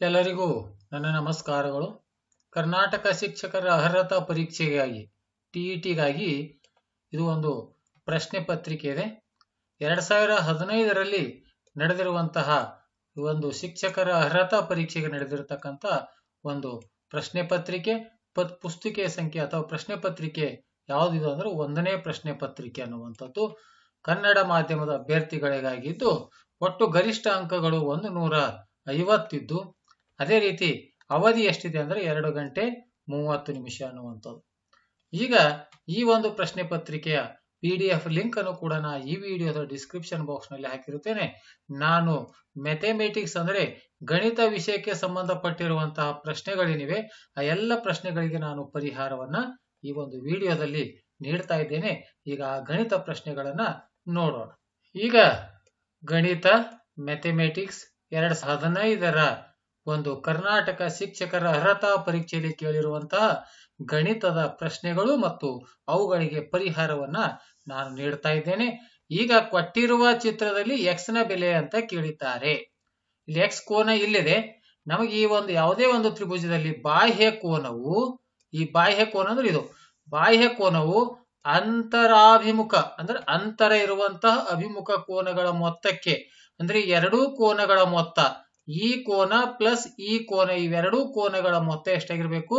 ಎಲ್ಲರಿಗೂ ನನ್ನ ನಮಸ್ಕಾರಗಳು. ಕರ್ನಾಟಕ ಶಿಕ್ಷಕರ ಅರ್ಹತಾ ಪರೀಕ್ಷೆಗಾಗಿ, ಟಿ ಇ ಟಿಗಾಗಿ ಇದು ಒಂದು ಪ್ರಶ್ನೆ ಪತ್ರಿಕೆ ಇದೆ. ಎರಡು ಸಾವಿರ ಹದಿನೈದರಲ್ಲಿ ನಡೆದಿರುವಂತಹ ಒಂದು ಶಿಕ್ಷಕರ ಅರ್ಹತಾ ಪರೀಕ್ಷೆಗೆ ನಡೆದಿರತಕ್ಕಂಥ ಒಂದು ಪ್ರಶ್ನೆ ಪತ್ರಿಕೆ, ಪತ್ ಪುಸ್ತಿಕೆ ಸಂಖ್ಯೆ ಅಥವಾ ಪ್ರಶ್ನೆ ಪತ್ರಿಕೆ ಯಾವುದಿದೆ ಅಂದ್ರೆ ಒಂದನೇ ಪ್ರಶ್ನೆ ಪತ್ರಿಕೆ ಅನ್ನುವಂಥದ್ದು. ಕನ್ನಡ ಮಾಧ್ಯಮದ ಅಭ್ಯರ್ಥಿಗಳಿಗಾಗಿದ್ದು, ಒಟ್ಟು ಗರಿಷ್ಠ ಅಂಕಗಳು ಒಂದು ನೂರ ಐವತ್ತಿದ್ದು. ಅದೇ ರೀತಿ ಅವಧಿ ಎಷ್ಟಿದೆ ಅಂದ್ರೆ ಎರಡು ಗಂಟೆ ಮೂವತ್ತು ನಿಮಿಷ ಅನ್ನುವಂಥದ್ದು. ಈಗ ಈ ಒಂದು ಪ್ರಶ್ನೆ ಪತ್ರಿಕೆಯ ಪಿ ಡಿ ಎಫ್ ಲಿಂಕ್ ಅನ್ನು ಕೂಡ ನಾ ಈ ವಿಡಿಯೋದ ಡಿಸ್ಕ್ರಿಪ್ಷನ್ ಬಾಕ್ಸ್ನಲ್ಲಿ ಹಾಕಿರುತ್ತೇನೆ. ನಾನು ಮ್ಯಾಥಮೆಟಿಕ್ಸ್ ಅಂದ್ರೆ ಗಣಿತ ವಿಷಯಕ್ಕೆ ಸಂಬಂಧಪಟ್ಟಿರುವಂತಹ ಪ್ರಶ್ನೆಗಳೇನಿವೆ, ಆ ಎಲ್ಲ ಪ್ರಶ್ನೆಗಳಿಗೆ ನಾನು ಪರಿಹಾರವನ್ನ ಈ ಒಂದು ವಿಡಿಯೋದಲ್ಲಿ ನೀಡ್ತಾ ಇದ್ದೇನೆ. ಈಗ ಆ ಗಣಿತ ಪ್ರಶ್ನೆಗಳನ್ನ ನೋಡೋಣ. ಈಗ ಗಣಿತ ಮ್ಯಾಥಮೆಟಿಕ್ಸ್ ಎರಡ್ ಸಾವಿರದ ಹದಿನೈದರ ಒಂದು ಕರ್ನಾಟಕ ಶಿಕ್ಷಕರ ಅರ್ಹತಾ ಪರೀಕ್ಷೆಯಲ್ಲಿ ಕೇಳಿರುವಂತಹ ಗಣಿತದ ಪ್ರಶ್ನೆಗಳು ಮತ್ತು ಅವುಗಳಿಗೆ ಪರಿಹಾರವನ್ನ ನಾನು ನೀಡ್ತಾ ಇದ್ದೇನೆ. ಈಗ ಕೊಟ್ಟಿರುವ ಚಿತ್ರದಲ್ಲಿ ಎಕ್ಸ್ನ ಬೆಲೆ ಅಂತ ಕೇಳಿದ್ದಾರೆ. ಇಲ್ಲಿ ಎಕ್ಸ್ ಕೋನ ಇಲ್ಲಿದೆ. ನಮಗೆ ಈ ಒಂದು ಯಾವುದೇ ಒಂದು ತ್ರಿಭುಜದಲ್ಲಿ ಬಾಹ್ಯ ಕೋನವು, ಈ ಬಾಹ್ಯ ಕೋನ ಅಂದ್ರೆ ಇದು, ಬಾಹ್ಯ ಕೋನವು ಅಂತರಾಭಿಮುಖ, ಅಂದ್ರೆ ಅಂತರ ಇರುವಂತಹ ಅಭಿಮುಖ ಕೋನಗಳ ಮೊತ್ತಕ್ಕೆ, ಅಂದ್ರೆ ಎರಡೂ ಕೋನಗಳ ಮೊತ್ತ ಈ ಕೋನ ಪ್ಲಸ್ ಈ ಕೋನ ಇವೆರಡೂ ಕೋನಗಳ ಮೊತ್ತ ಎಷ್ಟಾಗಿರ್ಬೇಕು?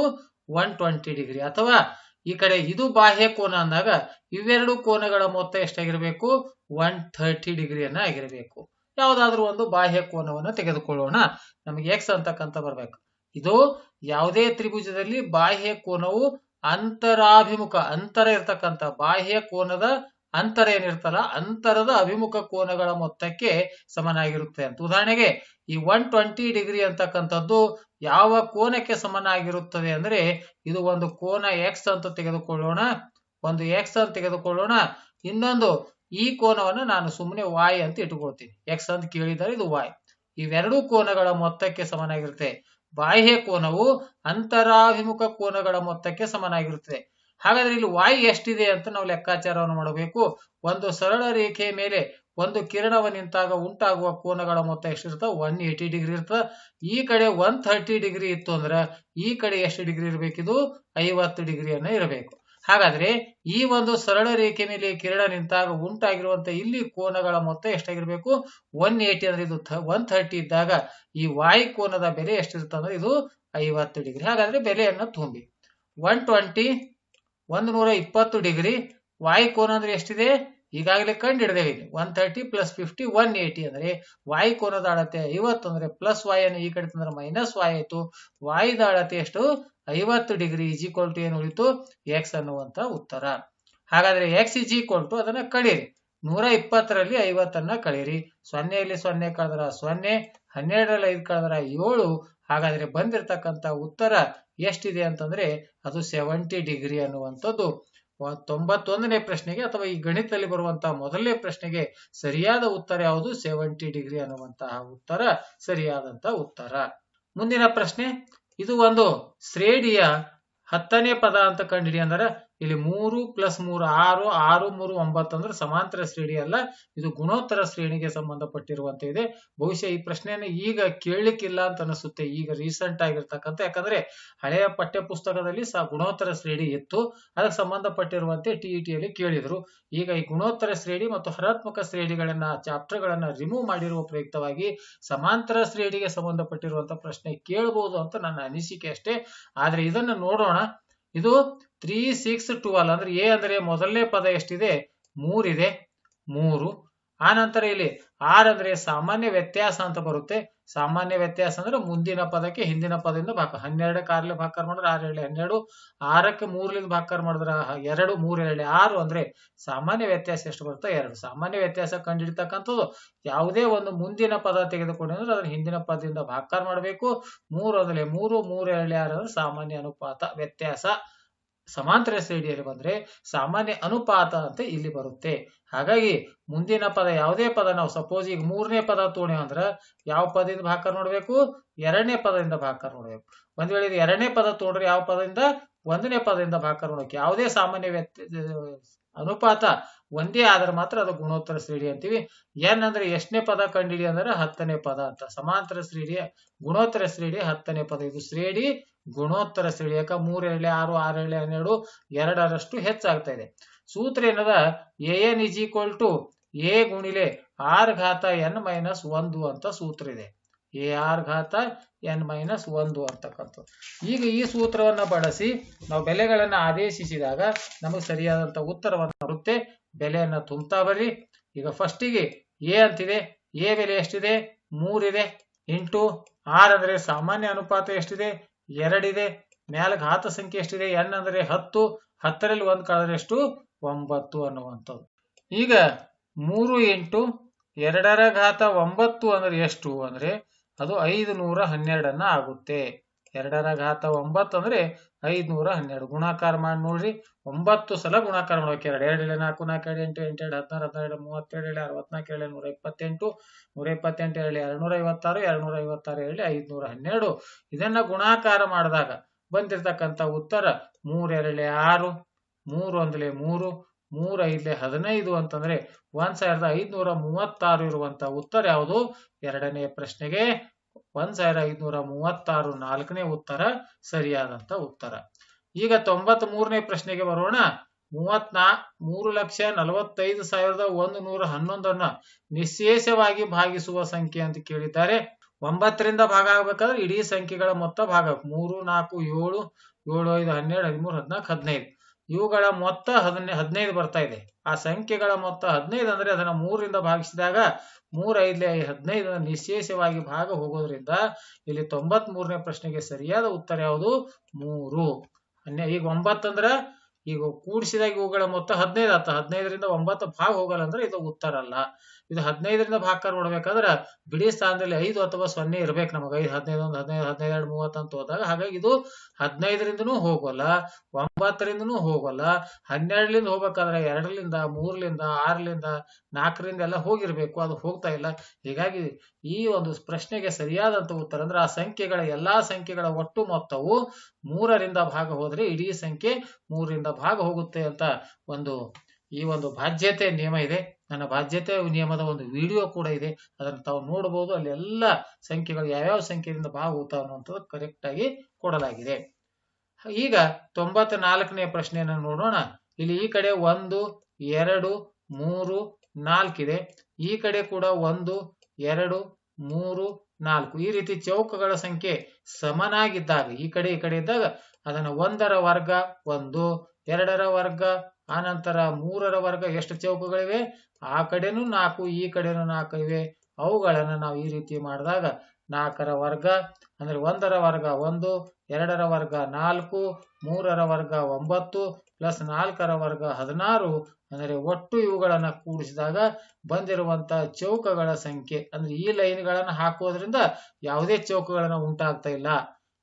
ಒನ್ ಟ್ವೆಂಟಿ ಡಿಗ್ರಿ ಅಥವಾ ಈ ಕಡೆ ಇದು ಬಾಹ್ಯ ಕೋನ ಅಂದಾಗ ಇವೆರಡು ಕೋನಗಳ ಮೊತ್ತ ಎಷ್ಟಾಗಿರ್ಬೇಕು? ಒನ್ ಥರ್ಟಿ ಡಿಗ್ರಿಯನ್ನ ಆಗಿರಬೇಕು. ಯಾವುದಾದ್ರೂ ಒಂದು ಬಾಹ್ಯ ಕೋನವನ್ನು ತೆಗೆದುಕೊಳ್ಳೋಣ. ನಮಗೆ ಎಕ್ಸ್ ಅಂತಕ್ಕಂತ ಬರ್ಬೇಕು. ಇದು ಯಾವುದೇ ತ್ರಿಭುಜದಲ್ಲಿ ಬಾಹ್ಯ ಕೋನವು ಅಂತರಾಭಿಮುಖ, ಅಂತರ ಇರತಕ್ಕಂತ ಬಾಹ್ಯ ಕೋನದ ಅಂತರ ಏನಿರ್ತಲ್ಲ, ಅಂತರದ ಅಭಿಮುಖ ಕೋನಗಳ ಮೊತ್ತಕ್ಕೆ ಸಮನಾಗಿರುತ್ತೆ ಅಂತ. ಉದಾಹರಣೆಗೆ, ಈ ಒನ್ ಟ್ವೆಂಟಿ ಡಿಗ್ರಿ ಅಂತಕ್ಕಂಥದ್ದು ಯಾವ ಕೋನಕ್ಕೆ ಸಮನಾಗಿರುತ್ತದೆ ಅಂದ್ರೆ, ಇದು ಒಂದು ಕೋನ ಎಕ್ಸ್ ಅಂತ ತೆಗೆದುಕೊಳ್ಳೋಣ. ಒಂದು ಎಕ್ಸ್ ಅಂತ ತೆಗೆದುಕೊಳ್ಳೋಣ. ಇನ್ನೊಂದು, ಈ ಕೋನವನ್ನು ನಾನು ಸುಮ್ಮನೆ ವಾಯ್ ಅಂತ ಇಟ್ಕೊಳ್ತೀನಿ ಎಕ್ಸ್ ಅಂತ ಕೇಳಿದರೆ ಇದು ವಾಯ್ ಇವೆರಡೂ ಕೋನಗಳ ಮೊತ್ತಕ್ಕೆ ಸಮನಾಗಿರುತ್ತೆ. ಬಾಹ್ಯ ಕೋನವು ಅಂತರಾಭಿಮುಖ ಕೋನಗಳ ಮೊತ್ತಕ್ಕೆ ಸಮನಾಗಿರುತ್ತದೆ ಹಾಗಾದ್ರೆ ಇಲ್ಲಿ ವಾಯು ಎಷ್ಟಿದೆ ಅಂತ ನಾವು ಲೆಕ್ಕಾಚಾರವನ್ನು ಮಾಡಬೇಕು. ಒಂದು ಸರಳ ರೇಖೆಯ ಮೇಲೆ ಒಂದು ಕಿರಣವ ನಿಂತಾಗ ಉಂಟಾಗುವ ಕೋನಗಳ ಮೊತ್ತ ಎಷ್ಟಿರ್ತದೆ ಒನ್ ಏಯ್ಟಿ ಡಿಗ್ರಿ ಇರ್ತದೆ. ಈ ಕಡೆ ಒನ್ ಥರ್ಟಿ ಡಿಗ್ರಿ ಇತ್ತು ಅಂದ್ರೆ ಈ ಕಡೆ ಎಷ್ಟು ಡಿಗ್ರಿ ಇರಬೇಕಿದು? ಐವತ್ತು ಡಿಗ್ರಿಯನ್ನ ಇರಬೇಕು. ಹಾಗಾದ್ರೆ ಈ ಒಂದು ಸರಳ ರೇಖೆ ಮೇಲೆ ಕಿರಣ ನಿಂತಾಗ ಉಂಟಾಗಿರುವಂತ ಇಲ್ಲಿ ಕೋನಗಳ ಮೊತ್ತ ಎಷ್ಟಾಗಿರ್ಬೇಕು? ಒನ್ ಏಯ್ಟಿ ಅಂದ್ರೆ ಇದು ಒನ್ ಥರ್ಟಿ ಇದ್ದಾಗ ಈ ವಾಯು ಕೋನದ ಬೆಲೆ ಎಷ್ಟಿರುತ್ತೆ ಅಂದ್ರೆ ಇದು ಐವತ್ತು ಡಿಗ್ರಿ. ಹಾಗಾದ್ರೆ ಬೆಲೆಯನ್ನು ತುಂಬಿ. ಒನ್ ಟ್ವೆಂಟಿ ಒಂದು ನೂರ ಇಪ್ಪತ್ತು ಡಿಗ್ರಿ. ವಾಯು ಕೋನ ಅಂದ್ರೆ ಎಷ್ಟಿದೆ? ಈಗಾಗಲೇ ಕಂಡು ಹಿಡಿದೇವೆ one thirty plus fifty one eighty ಅಂದ್ರೆ. ವಾಯು ಕೋನದ ಅಳತೆ ಐವತ್ತು ಅಂದ್ರೆ ಪ್ಲಸ್ ವಾಯ್ ಅನ್ನು ಈ ಕಡೆ ತಂದ್ರೆ ಮೈನಸ್ ವಾಯ್ ಆಯ್ತು. ವಾಯುದ ಅಳತೆ ಎಷ್ಟು? ಐವತ್ತು ಡಿಗ್ರಿ ಇಜ್ ಈಕ್ವಲ್ ಟು ಏನು ಉಳಿತು? ಎಕ್ಸ್ ಅನ್ನುವಂತ ಉತ್ತರ. ಹಾಗಾದ್ರೆ ಎಕ್ಸ್ ಇಜ್ ಈಕ್ವಲ್ ಟು ಅದನ್ನ ಕಳೀರಿ. ನೂರ ಇಪ್ಪತ್ತರಲ್ಲಿ ಐವತ್ತನ್ನ ಕಳೀರಿ. ಸೊನ್ನೆಯಲ್ಲಿ ಸೊನ್ನೆ ಕಳೆದ್ರ ಸೊನ್ನೆ, ಹನ್ನೆರಡರಲ್ಲಿ ಐದು ಕಳೆದ್ರ ಏಳು ಹಾಗಾದ್ರೆ ಬಂದಿರತಕ್ಕಂತ ಉತ್ತರ ಎಷ್ಟಿದೆ ಅಂತಂದ್ರೆ ಅದು ಸೆವೆಂಟಿ ಡಿಗ್ರಿ ಅನ್ನುವಂಥದ್ದು. ತೊಂಬತ್ತೊಂದನೇ ಪ್ರಶ್ನೆಗೆ ಅಥವಾ ಈ ಗಣಿತದಲ್ಲಿ ಬರುವಂತಹ ಮೊದಲನೇ ಪ್ರಶ್ನೆಗೆ ಸರಿಯಾದ ಉತ್ತರ ಯಾವುದು? ಸೆವೆಂಟಿ ಡಿಗ್ರಿ ಅನ್ನುವಂತಹ ಉತ್ತರ ಸರಿಯಾದಂತಹ ಉತ್ತರ. ಮುಂದಿನ ಪ್ರಶ್ನೆ, ಇದು ಒಂದು ಶ್ರೇಣಿಯ ಹತ್ತನೇ ಪದ ಅಂತ ಕಂಡಿಡಿ ಅಂದ್ರೆ ಇಲ್ಲಿ ಮೂರು ಪ್ಲಸ್ ಮೂರು ಆರು ಆರು ಮೂರು ಒಂಬತ್ತು ಅಂದ್ರೆ ಸಮಾಂತರ ಶ್ರೇಣಿ ಅಲ್ಲ, ಇದು ಗುಣೋತ್ತರ ಶ್ರೇಣಿಗೆ ಸಂಬಂಧಪಟ್ಟಿರುವಂತೆ ಇದೆ. ಬಹುಶಃ ಈ ಪ್ರಶ್ನೆಯನ್ನು ಈಗ ಕೇಳಲಿಕ್ಕಿಲ್ಲ ಅಂತ ಅನಿಸುತ್ತೆ, ಈಗ ರೀಸೆಂಟ್ ಆಗಿರ್ತಕ್ಕಂಥ, ಯಾಕಂದ್ರೆ ಹಳೆಯ ಪಠ್ಯ ಪುಸ್ತಕದಲ್ಲಿ ಸಹ ಗುಣೋತ್ತರ ಶ್ರೇಣಿ ಇತ್ತು, ಅದಕ್ಕೆ ಸಂಬಂಧಪಟ್ಟಿರುವಂತೆ ಟಿ ಟಿಯಲ್ಲಿ ಕೇಳಿದ್ರು. ಈಗ ಈ ಗುಣೋತ್ತರ ಶ್ರೇಣಿ ಮತ್ತು ಹರಾತ್ಮಕ ಶ್ರೇಣಿಗಳನ್ನ ಚಾಪ್ಟರ್ ಗಳನ್ನ ರಿಮೂವ್ ಮಾಡಿರುವ ಪ್ರಯುಕ್ತವಾಗಿ ಸಮಾಂತರ ಶ್ರೇಣಿಗೆ ಸಂಬಂಧಪಟ್ಟಿರುವಂತಹ ಪ್ರಶ್ನೆ ಕೇಳಬಹುದು ಅಂತ ನನ್ನ ಅನಿಸಿಕೆ ಅಷ್ಟೇ. ಆದ್ರೆ ಇದನ್ನ ನೋಡೋಣ ಇದು ತ್ರೀ ಸಿಕ್ಸ್ ಟುವೆಲ್ ಅಂದ್ರೆ ಎ ಅಂದ್ರೆ ಮೊದಲನೇ ಪದ ಎಷ್ಟಿದೆ? ಮೂರಿದೆ ಮೂರು. ಆ ನಂತರ ಇಲ್ಲಿ ಆರ್ ಅಂದ್ರೆ ಸಾಮಾನ್ಯ ವ್ಯತ್ಯಾಸ ಅಂತ ಬರುತ್ತೆ. ಸಾಮಾನ್ಯ ವ್ಯತ್ಯಾಸ ಅಂದ್ರೆ ಮುಂದಿನ ಪದಕ್ಕೆ ಹಿಂದಿನ ಪದದಿಂದ ಭಾಗ ಹನ್ನೆರಡು ಕಾರ್ಲಿ ಭಾಕಾರ ಮಾಡಿದ್ರೆ ಆರು ಹೇಳಿ ಹನ್ನೆರಡು, ಆರಕ್ಕೆ ಮೂರ್ಲಿಂದ ಭಾಕಾರ ಮಾಡಿದ್ರೆ ಎರಡು, ಮೂರ್ ಹೇಳಿ ಆರು ಅಂದ್ರೆ ಸಾಮಾನ್ಯ ವ್ಯತ್ಯಾಸ ಎಷ್ಟು ಬರುತ್ತೆ ಎರಡು. ಸಾಮಾನ್ಯ ವ್ಯತ್ಯಾಸ ಕಂಡಿಡ್ತಕ್ಕಂಥದ್ದು ಯಾವುದೇ ಒಂದು ಮುಂದಿನ ಪದ ತೆಗೆದುಕೊಂಡ್ರೆ ಅದನ್ನ ಹಿಂದಿನ ಪದದಿಂದ ಭಾಕಾರ ಮಾಡಬೇಕು. ಮೂರು ಅಂದ್ರೆ ಮೂರು ಮೂರು ಹೇಳಿ ಆರು ಅಂದ್ರೆ ಸಾಮಾನ್ಯ ಅನುಪಾತ ವ್ಯತ್ಯಾಸ. ಸಮಾಂತರ ಶ್ರೇಣಿಯಲ್ಲಿ ಬಂದ್ರೆ ಸಾಮಾನ್ಯ ಅನುಪಾತ ಅಂತ ಇಲ್ಲಿ ಬರುತ್ತೆ. ಹಾಗಾಗಿ ಮುಂದಿನ ಪದ ಯಾವುದೇ ಪದ, ನಾವು ಸಪೋಸ್ ಈಗ ಮೂರನೇ ಪದ ತೋಣೆ ಅಂದ್ರೆ ಯಾವ ಪದದಿಂದ ಭಾಕರ್ ನೋಡ್ಬೇಕು? ಎರಡನೇ ಪದದಿಂದ ಭಾಕರ್ ನೋಡ್ಬೇಕು. ಒಂದ್ ವೇಳೆ ಎರಡನೇ ಪದ ತೋಡ್ರೆ ಯಾವ ಪದದಿಂದ? ಒಂದನೇ ಪದದಿಂದ ಭಾಕರ್ ನೋಡಬೇಕು. ಯಾವುದೇ ಸಾಮಾನ್ಯ ವ್ಯಕ್ತಿ ಅನುಪಾತ ಒಂದೇ ಆದ್ರೆ ಮಾತ್ರ ಅದು ಗುಣೋತ್ತರ ಶ್ರೇಣಿ ಅಂತೀವಿ. ಏನ್ ಅಂದ್ರೆ ಎಷ್ಟನೇ ಪದ ಕಂಡಿಡಿ ಅಂದ್ರೆ ಹತ್ತನೇ ಪದ ಅಂತ. ಸಮಾಂತರ ಶ್ರೇಣಿಯ ಗುಣೋತ್ತರ ಶ್ರೇಣಿ ಹತ್ತನೇ ಪದ. ಇದು ಶ್ರೇಣಿ ಗುಣೋತ್ತರ ಶ್ರೇಣಿ. ಯಾಕ? ಮೂರ್ ಆರು ಆರು ಹನ್ನೆರಡು, ಎರಡರಷ್ಟು ಹೆಚ್ಚಾಗ್ತಾ ಇದೆ. ಸೂತ್ರ ಏನದ? A N is equal to A ಗುಣಿಲೆ R ಘಾತ ಎನ್ ಮೈನಸ್ ಒಂದು ಅಂತ ಸೂತ್ರ ಇದೆ. ಎ ಆರ್ ಘಾತ ಎನ್ ಮೈನಸ್ ಒಂದು ಅಂತಕ್ಕಂಥದ್ದು. ಈಗ ಈ ಸೂತ್ರವನ್ನ ಬಳಸಿ ನಾವು ಬೆಲೆಗಳನ್ನು ಆದೇಶಿಸಿದಾಗ ನಮಗೆ ಸರಿಯಾದಂಥ ಉತ್ತರವನ್ನು ಬರುತ್ತೆ. ಬೆಲೆಯನ್ನು ತುಂಬ್ತಾ ಬರ್ರಿ. ಈಗ ಫಸ್ಟಿಗೆ ಎ ಅಂತಿದೆ. ಎ ಬೆಲೆ ಎಷ್ಟಿದೆ? ಮೂರಿದೆ ಇಂಟು ಆರ್ ಅಂದ್ರೆ ಸಾಮಾನ್ಯ ಅನುಪಾತ ಎಷ್ಟಿದೆ? ಎರಡಿದೆ ಮ್ಯಾಲ ಘಾತ ಸಂಖ್ಯೆ ಎಷ್ಟಿದೆ? ಎನ್ ಅಂದ್ರೆ ಹತ್ತು. ಹತ್ತರಲ್ಲಿ ಒಂದು ಕಳೆದ್ರೆ ಎಷ್ಟು ಒಂಬತ್ತು ಅನ್ನುವಂಥದ್ದು. ಈಗ ಮೂರು ಎಂಟು ಎರಡರ ಘಾತ ಒಂಬತ್ತು ಅಂದ್ರೆ ಎಷ್ಟು? ಅಂದ್ರೆ ಅದು ಐದು ನೂರ ಹನ್ನೆರಡನ್ನ ಆಗುತ್ತೆ. ಎರಡರ ಘಾತ ಒಂಬತ್ತು ಅಂದ್ರೆ ಐದ್ನೂರ ಹನ್ನೆರಡು. ಗುಣಾಕಾರ ಮಾಡಿ ನೋಡ್ರಿ. ಒಂಬತ್ತು ಸಲ ಗುಣಾಕಾರ ಮಾಡ್ಬೇಕು ಎರಡು ಎರಡು ಏಳು ನಾಲ್ಕು ನಾಲ್ಕು, ಎರಡು, ಎಂಟು ಎಂಟು, ಎರಡು, ಹದಿನಾರು ಹದಿನೇಳು ಮೂವತ್ತೆರಡು ಏಳು ಅರವತ್ನಾಲ್ಕು ಏಳು ನೂರ ಇಪ್ಪತ್ತೆಂಟು ನೂರ ಇಪ್ಪತ್ತೆಂಟು ಏಳು ಎರಡ್ನೂರ ಐವತ್ತಾರು ಎರಡ್ನೂರ ಐವತ್ತಾರು ಏಳು ಐದ್ನೂರ ಹನ್ನೆರಡು. ಇದನ್ನ ಗುಣಾಕಾರ ಮಾಡಿದಾಗ ಬಂದಿರತಕ್ಕಂಥ ಉತ್ತರ ಮೂರ್ ಎರಡ್ಲೆ ಆರು. ಮೂರು ಒಂದ್ಲೆ ಮೂರು, ಮೂರ್ ಐದ್ಲೆ ಹದಿನೈದು ಅಂತಂದ್ರೆ ಒಂದ್ ಸಾವಿರದ ಐದ್ನೂರ ಮೂವತ್ತಾರು ಇರುವಂತ ಉತ್ತರ ಯಾವುದು? ಎರಡನೇ ಪ್ರಶ್ನೆಗೆ ಒಂದ್ ಸಾವಿರ ಐದ್ನೂರ ಮೂವತ್ತಾರು ನಾಲ್ಕನೇ ಉತ್ತರ ಸರಿಯಾದಂತ ಉತ್ತರ. ಈಗ ತೊಂಬತ್ ಮೂರನೇ ಪ್ರಶ್ನೆಗೆ ಬರೋಣ. ಮೂವತ್ನಾ, ಮೂರು ಲಕ್ಷ ನಲವತ್ತೈದು ಸಾವಿರದ ಒಂದು ನೂರ ಹನ್ನೊಂದನ್ನ ನಿಶೇಷವಾಗಿ ಭಾಗಿಸುವ ಸಂಖ್ಯೆ ಅಂತ ಕೇಳಿದ್ದಾರೆ. ಒಂಬತ್ತರಿಂದ ಭಾಗ ಆಗ್ಬೇಕಾದ್ರೆ ಇಡೀ ಸಂಖ್ಯೆಗಳ ಮೊತ್ತ ಭಾಗ ಮೂರು, ನಾಲ್ಕು, ಏಳು ಏಳು, ಐದು, ಹನ್ನೆರಡು, ಹದಿಮೂರು, ಹದಿನಾಲ್ಕು, ಹದಿನೈದು. ಇವುಗಳ ಮೊತ್ತ ಹದಿನೈ ಹದಿನೈದು ಬರ್ತಾ ಇದೆ. ಆ ಸಂಖ್ಯೆಗಳ ಮೊತ್ತ ಹದಿನೈದು ಅಂದರೆ ಅದನ್ನ ಮೂರರಿಂದ ಭಾಗಿಸಿದಾಗ ಮೂರು ಐದ್ಲೆ ಹದಿನೈದು ನಿಶೇಷವಾಗಿ ಭಾಗ ಹೋಗೋದ್ರಿಂದ ಇಲ್ಲಿ ತೊಂಬತ್ ಮೂರನೇ ಪ್ರಶ್ನೆಗೆ ಸರಿಯಾದ ಉತ್ತರ ಯಾವುದು? ಮೂರು. ಅನ್ಯ ಈಗ ಒಂಬತ್ತು ಅಂದ್ರ ಈಗ ಕೂಡಿಸಿದಾಗ ಇವುಗಳ ಮೊತ್ತ ಹದಿನೈದು ಆತ ಹದಿನೈದರಿಂದ ಒಂಬತ್ತು ಭಾಗ ಹೋಗಲ್ಲ ಅಂದ್ರೆ ಇದು ಉತ್ತರ ಅಲ್ಲ. ಇದು ಹದಿನೈದರಿಂದ ಭಾಗಕಾರ ನೋಡ್ಬೇಕಾದ್ರೆ ಬಿಡಿ ಸ್ಥಾನದಲ್ಲಿ ಐದು ಅಥವಾ ಸೊನ್ನೆ ಇರ್ಬೇಕು ನಮಗೆ. ಐದು, ಹದಿನೈದು, ಒಂದು, ಹದಿನೈದು ಹದಿನೈದು, ಎರಡು, ಮೂವತ್ತು ಅಂತ ಹೋದಾಗ ಹಾಗಾಗಿ ಇದು ಹದಿನೈದರಿಂದನೂ ಹೋಗೋಲ್ಲ, ಒಂಬತ್ತರಿಂದನೂ ಹೋಗೋಲ್ಲ, ಹನ್ನೆರಡರಿಂದ ಹೋಗ್ಬೇಕಾದ್ರೆ ಎರಡರಿಂದ, ಮೂರರಿಂದ, ಆರರಿಂದ, ನಾಲ್ಕರಿಂದ ಎಲ್ಲ ಹೋಗಿರ್ಬೇಕು, ಅದು ಹೋಗ್ತಾ ಇಲ್ಲ. ಹೀಗಾಗಿ ಈ ಒಂದು ಪ್ರಶ್ನೆಗೆ ಸರಿಯಾದಂತ ಉತ್ತರ ಅಂದ್ರೆ ಆ ಸಂಖ್ಯೆಗಳ ಎಲ್ಲಾ ಸಂಖ್ಯೆಗಳ ಒಟ್ಟು ಮೊತ್ತವು ಮೂರರಿಂದ ಭಾಗ ಹೋದ್ರೆ ಇಡೀ ಸಂಖ್ಯೆ ಮೂರರಿಂದ ಭಾಗ ಹೋಗುತ್ತೆ ಅಂತ ಒಂದು ಈ ಒಂದು ಬಾಧ್ಯತೆ ನಿಯಮ ಇದೆ. ನನ್ನ ಬಾಧ್ಯತೆ ನಿಯಮದ ಒಂದು ವಿಡಿಯೋ ಕೂಡ ಇದೆ. ಅದನ್ನು ತಾವು ನೋಡಬಹುದು. ಅಲ್ಲಿ ಎಲ್ಲ ಸಂಖ್ಯೆಗಳು ಯಾವ್ಯಾವ ಸಂಖ್ಯೆಯಿಂದ ಭಾಗ ಹೋಗ್ತಾವ ಅನ್ನುವಂಥದ್ದು ಕರೆಕ್ಟ್ ಆಗಿ ಕೊಡಲಾಗಿದೆ. ಈಗ ತೊಂಬತ್ತ ನಾಲ್ಕನೇ ಪ್ರಶ್ನೆಯನ್ನು ನೋಡೋಣ. ಇಲ್ಲಿ ಈ ಕಡೆ ಒಂದು, ಎರಡು, ಮೂರು ನಾಲ್ಕಿದೆ ಈ ಕಡೆ ಕೂಡ ಒಂದು, ಎರಡು, ಮೂರು, ನಾಲ್ಕು. ಈ ರೀತಿ ಚೌಕಗಳ ಸಂಖ್ಯೆ ಸಮನಾಗಿದ್ದಾಗ, ಈ ಕಡೆ ಈ ಕಡೆ ಇದ್ದಾಗ ಅದನ್ನ ಒಂದರ ವರ್ಗ, ಒಂದು, ಎರಡರ ವರ್ಗ ಆನಂತರ ಮೂರರ ವರ್ಗ ಎಷ್ಟು ಚೌಕಗಳಿವೆ? ಆ ಕಡೆನೂ ನಾಲ್ಕು, ಈ ಕಡೆನೂ ನಾಲ್ಕು ಇವೆ. ಅವುಗಳನ್ನು ನಾವು ಈ ರೀತಿ ಮಾಡಿದಾಗ ನಾಲ್ಕರ ವರ್ಗ, ಅಂದರೆ ಒಂದರ ವರ್ಗ ಒಂದು, ಎರಡರ ವರ್ಗ ನಾಲ್ಕು, ಮೂರರ ವರ್ಗ ಒಂಬತ್ತು, ಪ್ಲಸ್ ನಾಲ್ಕರ ವರ್ಗ ಹದಿನಾರು, ಅಂದರೆ ಒಟ್ಟು ಇವುಗಳನ್ನು ಕೂಡಿಸಿದಾಗ ಬಂದಿರುವಂಥ ಚೌಕಗಳ ಸಂಖ್ಯೆ, ಅಂದರೆ ಈ ಲೈನ್ಗಳನ್ನು ಹಾಕುವುದರಿಂದ ಯಾವುದೇ ಚೌಕಗಳನ್ನು ಉಂಟಾಗ್ತಾ ಇಲ್ಲ.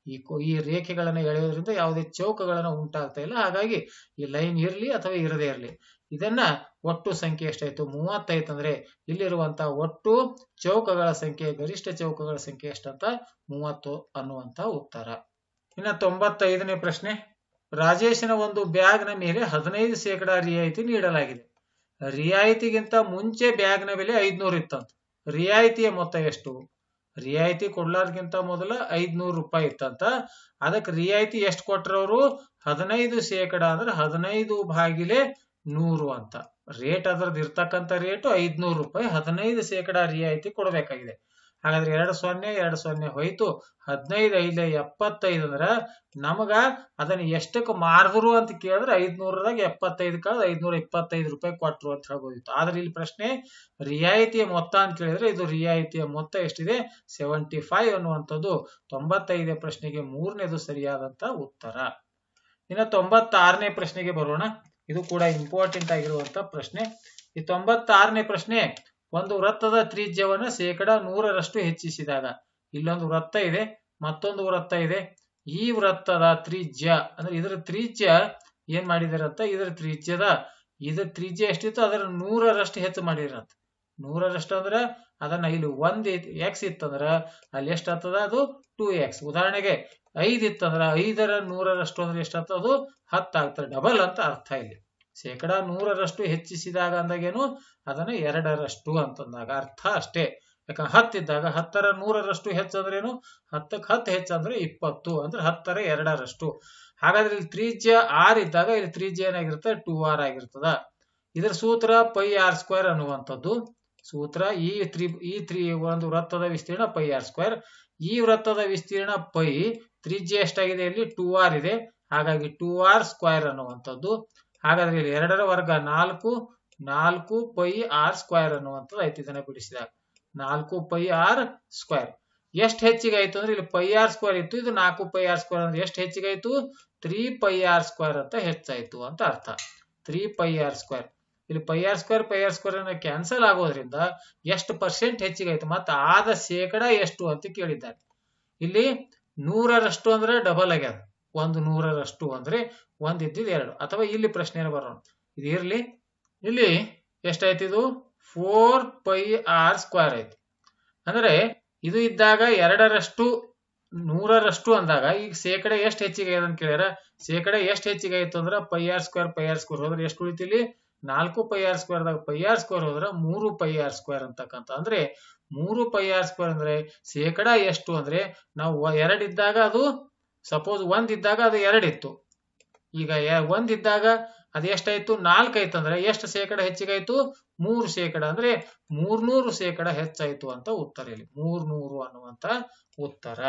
ಈ ಈ ರೇಖೆಗಳನ್ನ ಎಳೆಯೋದ್ರಿಂದ ಯಾವುದೇ ಚೌಕಗಳನ್ನ ಉಂಟಾಗ್ತಾ ಇಲ್ಲ. ಹಾಗಾಗಿ ಈ ಲೈನ್ ಇರಲಿ ಅಥವಾ ಇರದೇ ಇರಲಿ. ಇದನ್ನ ಒಟ್ಟು ಸಂಖ್ಯೆ ಎಷ್ಟಾಯ್ತು? ಮೂವತ್ತೈತು ಅಂದ್ರೆ ಇಲ್ಲಿರುವಂತಹ ಒಟ್ಟು ಚೌಕಗಳ ಸಂಖ್ಯೆ, ಗರಿಷ್ಠ ಚೌಕಗಳ ಸಂಖ್ಯೆ ಎಷ್ಟಂತ? ಮೂವತ್ತು ಅನ್ನುವಂತ ಉತ್ತರ. ಇನ್ನ ತೊಂಬತ್ತೈದನೇ ಪ್ರಶ್ನೆ. ರಾಜೇಶನ ಒಂದು ಬ್ಯಾಗ್ನ ಮೇಲೆ ಹದಿನೈದು ಶೇಕಡಾ ರಿಯಾಯಿತಿ ನೀಡಲಾಗಿದೆ. ರಿಯಾಯಿತಿಗಿಂತ ಮುಂಚೆ ಬ್ಯಾಗ್ನ ಬೆಲೆ ಐದ್ನೂರು ಇತ್ತಂತ. ರಿಯಾಯಿತಿಯ ಮೊತ್ತ ಎಷ್ಟು? ರಿಯಾಯಿತಿ ಕೊಡ್ಲಾರ್ಗಿಂತ ಮೊದಲ ಐದ್ನೂರು ರೂಪಾಯಿ ಇತ್ತಂತ. ಅದಕ್ಕೆ ರಿಯಾಯಿತಿ ಎಷ್ಟು ಕೊಟ್ರವರು? ಹದಿನೈದು ಶೇಕಡ ಅಂದ್ರೆ ಹದಿನೈದು ಬಾಗಿಲೆ ನೂರು ಅಂತ. ರೇಟ್ ಅದ್ರದ್ದು ಇರ್ತಕ್ಕಂಥ ರೇಟು ಐದ್ನೂರು ರೂಪಾಯಿ. ಹದಿನೈದು ಶೇಕಡ ರಿಯಾಯಿತಿ ಕೊಡಬೇಕಾಗಿದೆ. ಹಾಗಾದ್ರೆ ಎರಡು ಸೊನ್ನೆ ಎರಡು ಸೊನ್ನೆ ಹೋಯ್ತು. ಹದಿನೈದು, ಐದು, ಎಪ್ಪತ್ತೈದು ಅಂದ್ರ ನಮಗ ಅದನ್ನ ಎಷ್ಟಕ್ಕೆ ಮಾರಿದ್ರು ಅಂತ ಕೇಳಿದ್ರೆ ಐದ್ನೂರದಾಗ ಎಪ್ಪತ್ತೈದು ಕಳೆದ ಐದ್ನೂರ ಇಪ್ಪತ್ತೈದು ರೂಪಾಯಿ ಕೊಟ್ರು ಅಂತ ಹೇಳ್ಬೋದಿತ್ತು. ಆದ್ರೆ ಇಲ್ಲಿ ಪ್ರಶ್ನೆ, ರಿಯಾಯಿತಿಯ ಮೊತ್ತ ಅಂತ ಕೇಳಿದ್ರೆ ಇದು ರಿಯಾಯಿತಿಯ ಮೊತ್ತ ಎಷ್ಟಿದೆ? ಸೆವೆಂಟಿ ಫೈವ್ ಅನ್ನುವಂಥದ್ದು. ತೊಂಬತ್ತೈದನೇ ಪ್ರಶ್ನೆಗೆ ಮೂರನೇದು ಸರಿಯಾದಂತ ಉತ್ತರ. ಇನ್ನು ತೊಂಬತ್ತಾರನೇ ಪ್ರಶ್ನೆಗೆ ಬರೋಣ. ಇದು ಕೂಡ ಇಂಪಾರ್ಟೆಂಟ್ ಆಗಿರುವಂತ ಪ್ರಶ್ನೆ. ಈ ತೊಂಬತ್ತಾರನೇ ಪ್ರಶ್ನೆ ಒಂದು ವೃತ್ತದ ತ್ರಿಜ್ಯವನ್ನ ಶೇಕಡ ನೂರರಷ್ಟು ಹೆಚ್ಚಿಸಿದಾಗ. ಇಲ್ಲೊಂದು ವೃತ್ತ ಇದೆ, ಮತ್ತೊಂದು ವೃತ್ತ ಇದೆ. ಈ ವೃತ್ತದ ತ್ರಿಜ್ಯ, ಅಂದ್ರೆ ಇದರ ತ್ರಿಜ್ಯ ಏನ್ ಮಾಡಿದಿರತ್ತ ಇದರ ತ್ರಿಜ್ಯದ ಇದರ ತ್ರಿಜ್ಯ ಎಷ್ಟಿತ್ತು ಅದರ ನೂರರಷ್ಟು ಹೆಚ್ಚು ಮಾಡಿರಂತ ನೂರರಷ್ಟು ಅಂದ್ರೆ ಅದನ್ನ ಇಲ್ಲಿ ಒಂದ್ ಎಕ್ಸ್ ಇತ್ತಂದ್ರ ಅಲ್ಲಿ ಎಷ್ಟಾಗ್ತದ? ಅದು ಟೂ ಎಕ್ಸ್ ಉದಾಹರಣೆಗೆ ಐದ್ ಇತ್ತಂದ್ರ ಐದರ ನೂರರಷ್ಟು ಅಂದ್ರೆ ಎಷ್ಟಾಗ್ತದ? ಅದು ಹತ್ತಾಗ್ತದೆ. ಡಬಲ್ ಅಂತ ಅರ್ಥ ಇಲ್ಲಿ. ಶೇಕಡ ನೂರರಷ್ಟು ಹೆಚ್ಚಿಸಿದಾಗ ಅಂದಾಗೇನು ಅದನ್ನ ಎರಡರಷ್ಟು ಅಂತಂದಾಗ. ಅರ್ಥ ಅಷ್ಟೇ. ಯಾಕಂದ್ರೆ ಹತ್ತಿದ್ದಾಗ ಹತ್ತರ ನೂರರಷ್ಟು ಹೆಚ್ಚಂದ್ರೇನು ಹತ್ತಕ್ಕೆ ಹತ್ತು ಹೆಚ್ಚಂದ್ರೆ ಇಪ್ಪತ್ತು ಅಂದ್ರೆ ಹತ್ತರ ಎರಡರಷ್ಟು. ಹಾಗಾದ್ರೆ ಇಲ್ಲಿ ತ್ರಿಜ್ಯ ಆರ್ ಇದ್ದಾಗ ಇಲ್ಲಿ ತ್ರಿಜ್ಯ ಏನಾಗಿರುತ್ತೆ? ಟೂ ಆರ್ ಆಗಿರ್ತದ. ಇದರ ಸೂತ್ರ ಪೈ ಆರ್ ಸ್ಕ್ವೇರ್ ಅನ್ನುವಂಥದ್ದು. ಸೂತ್ರ ಈ ತ್ರಿ ಈ ತ್ರಿ ಒಂದು ವೃತ್ತದ ವಿಸ್ತೀರ್ಣ ಪೈ ಆರ್ ಸ್ಕ್ವೇರ್. ಈ ವೃತ್ತದ ವಿಸ್ತೀರ್ಣ ಪೈ ತ್ರಿಜ್ಯ ಎಷ್ಟಾಗಿದೆ ಇಲ್ಲಿ? ಟೂ ಆರ್ ಇದೆ. ಹಾಗಾಗಿ ಟೂ ಆರ್ ಸ್ಕ್ವೇರ್ ಅನ್ನುವಂಥದ್ದು. ಹಾಗಾದ್ರೆ ಇಲ್ಲಿ ಎರಡರ ವರ್ಗ ನಾಲ್ಕು ನಾಲ್ಕು ಪೈ ಆರ್ ಸ್ಕ್ವೇರ್ ಅನ್ನುವಂಥದ್ದು ಆಯ್ತು ಇದನ್ನ ಬಿಡಿಸಿದಾಗ. ನಾಲ್ಕು ಪೈ ಆರ್ ಸ್ಕ್ವೇರ್. ಎಷ್ಟು ಹೆಚ್ಚಿಗೆ ಆಯ್ತು ಅಂದ್ರೆ ಇಲ್ಲಿ ಪೈ ಆರ್ ಸ್ಕ್ವೇರ್ ಇತ್ತು, ಇದು ನಾಲ್ಕು ಪೈ ಆರ್ ಸ್ಕ್ವೇರ್ ಅಂದ್ರೆ ಎಷ್ಟು ಹೆಚ್ಚಿಗೆ ಆಯ್ತು? ತ್ರೀ ಪೈ ಆರ್ ಸ್ಕ್ವೇರ್ ಅಂತ ಹೆಚ್ಚಾಯ್ತು ಅಂತ ಅರ್ಥ. Three pi R square. ಇಲ್ಲಿ pi R square, pi R square ಅನ್ನ ಕ್ಯಾನ್ಸಲ್ ಆಗೋದ್ರಿಂದ ಎಷ್ಟು ಪರ್ಸೆಂಟ್ ಹೆಚ್ಚಿಗೆ ಆಯ್ತು ಮತ್ತೆ ಆದ ಶೇಕಡ ಎಷ್ಟು ಅಂತ ಕೇಳಿದ್ದಾರೆ. ಇಲ್ಲಿ ನೂರರಷ್ಟು ಅಂದ್ರೆ ಡಬಲ್ ಆಗ್ಯದ. ಒಂದು ನೂರರಷ್ಟು ಅಂದ್ರೆ ಒಂದ್ ಇದ್ದಿದ್ದು ಎರಡು. ಅಥವಾ ಇಲ್ಲಿ ಪ್ರಶ್ನೆ ಬರೋಣ. ಇದು ಇಲ್ಲಿ ಎಷ್ಟಾಯ್ತು ಇದು? ಫೋರ್ ಪೈ ಆರ್ ಸ್ಕ್ವೇರ್ ಐತಿ ಅಂದ್ರೆ ಇದು ಇದ್ದಾಗ ಎರಡರಷ್ಟು, ನೂರರಷ್ಟು ಅಂದಾಗ ಈಗ ಶೇಕಡ ಎಷ್ಟು ಹೆಚ್ಚಿಗೆ ಅಂತ ಕೇಳ್ಯಾರ ಶೇಕಡ ಎಷ್ಟು ಹೆಚ್ಚಿಗೆ ಆಯ್ತು ಅಂದ್ರೆ pi R square, pi R square ಹೋದ್ರೆ ಎಷ್ಟು ಉಳಿತಿಲಿ ನಾಲ್ಕು ಪೈ ಆರ್ ಸ್ಕ್ವೇರ್ ದಾಗ ಪೈ ಆರ್ ಸ್ಕ್ವೇರ್ ಹೋದ್ರೆ ಮೂರು ಪೈ ಆರ್ ಸ್ಕ್ವೇರ್ ಅಂತಕ್ಕಂಥ. ಅಂದ್ರೆ ಮೂರು ಪೈ ಆರ್ ಸ್ಕ್ವೇರ್ ಅಂದ್ರೆ ಶೇಕಡ ಎಷ್ಟು ಅಂದ್ರೆ ನಾವು ಎರಡಿದ್ದಾಗ ಅದು ಸಪೋಸ್ ಒಂದ್ ಇದ್ದಾಗ ಅದು ಎರಡಿತ್ತು ಈಗ ಒಂದ್ ಇದ್ದಾಗ ಅದು ಎಷ್ಟಾಯ್ತು? ನಾಲ್ಕು ಆಯ್ತು ಅಂದ್ರೆ ಎಷ್ಟು ಶೇಕಡ ಹೆಚ್ಚಿಗಾಯ್ತು? ಮೂರು ಶೇಕಡ ಅಂದ್ರೆ ಮೂರ್ನೂರು ಶೇಕಡ ಹೆಚ್ಚಾಯ್ತು ಅಂತ ಉತ್ತರ ಇಲ್ಲಿ ಮೂರ್ನೂರು ಅನ್ನುವಂತ ಉತ್ತರ.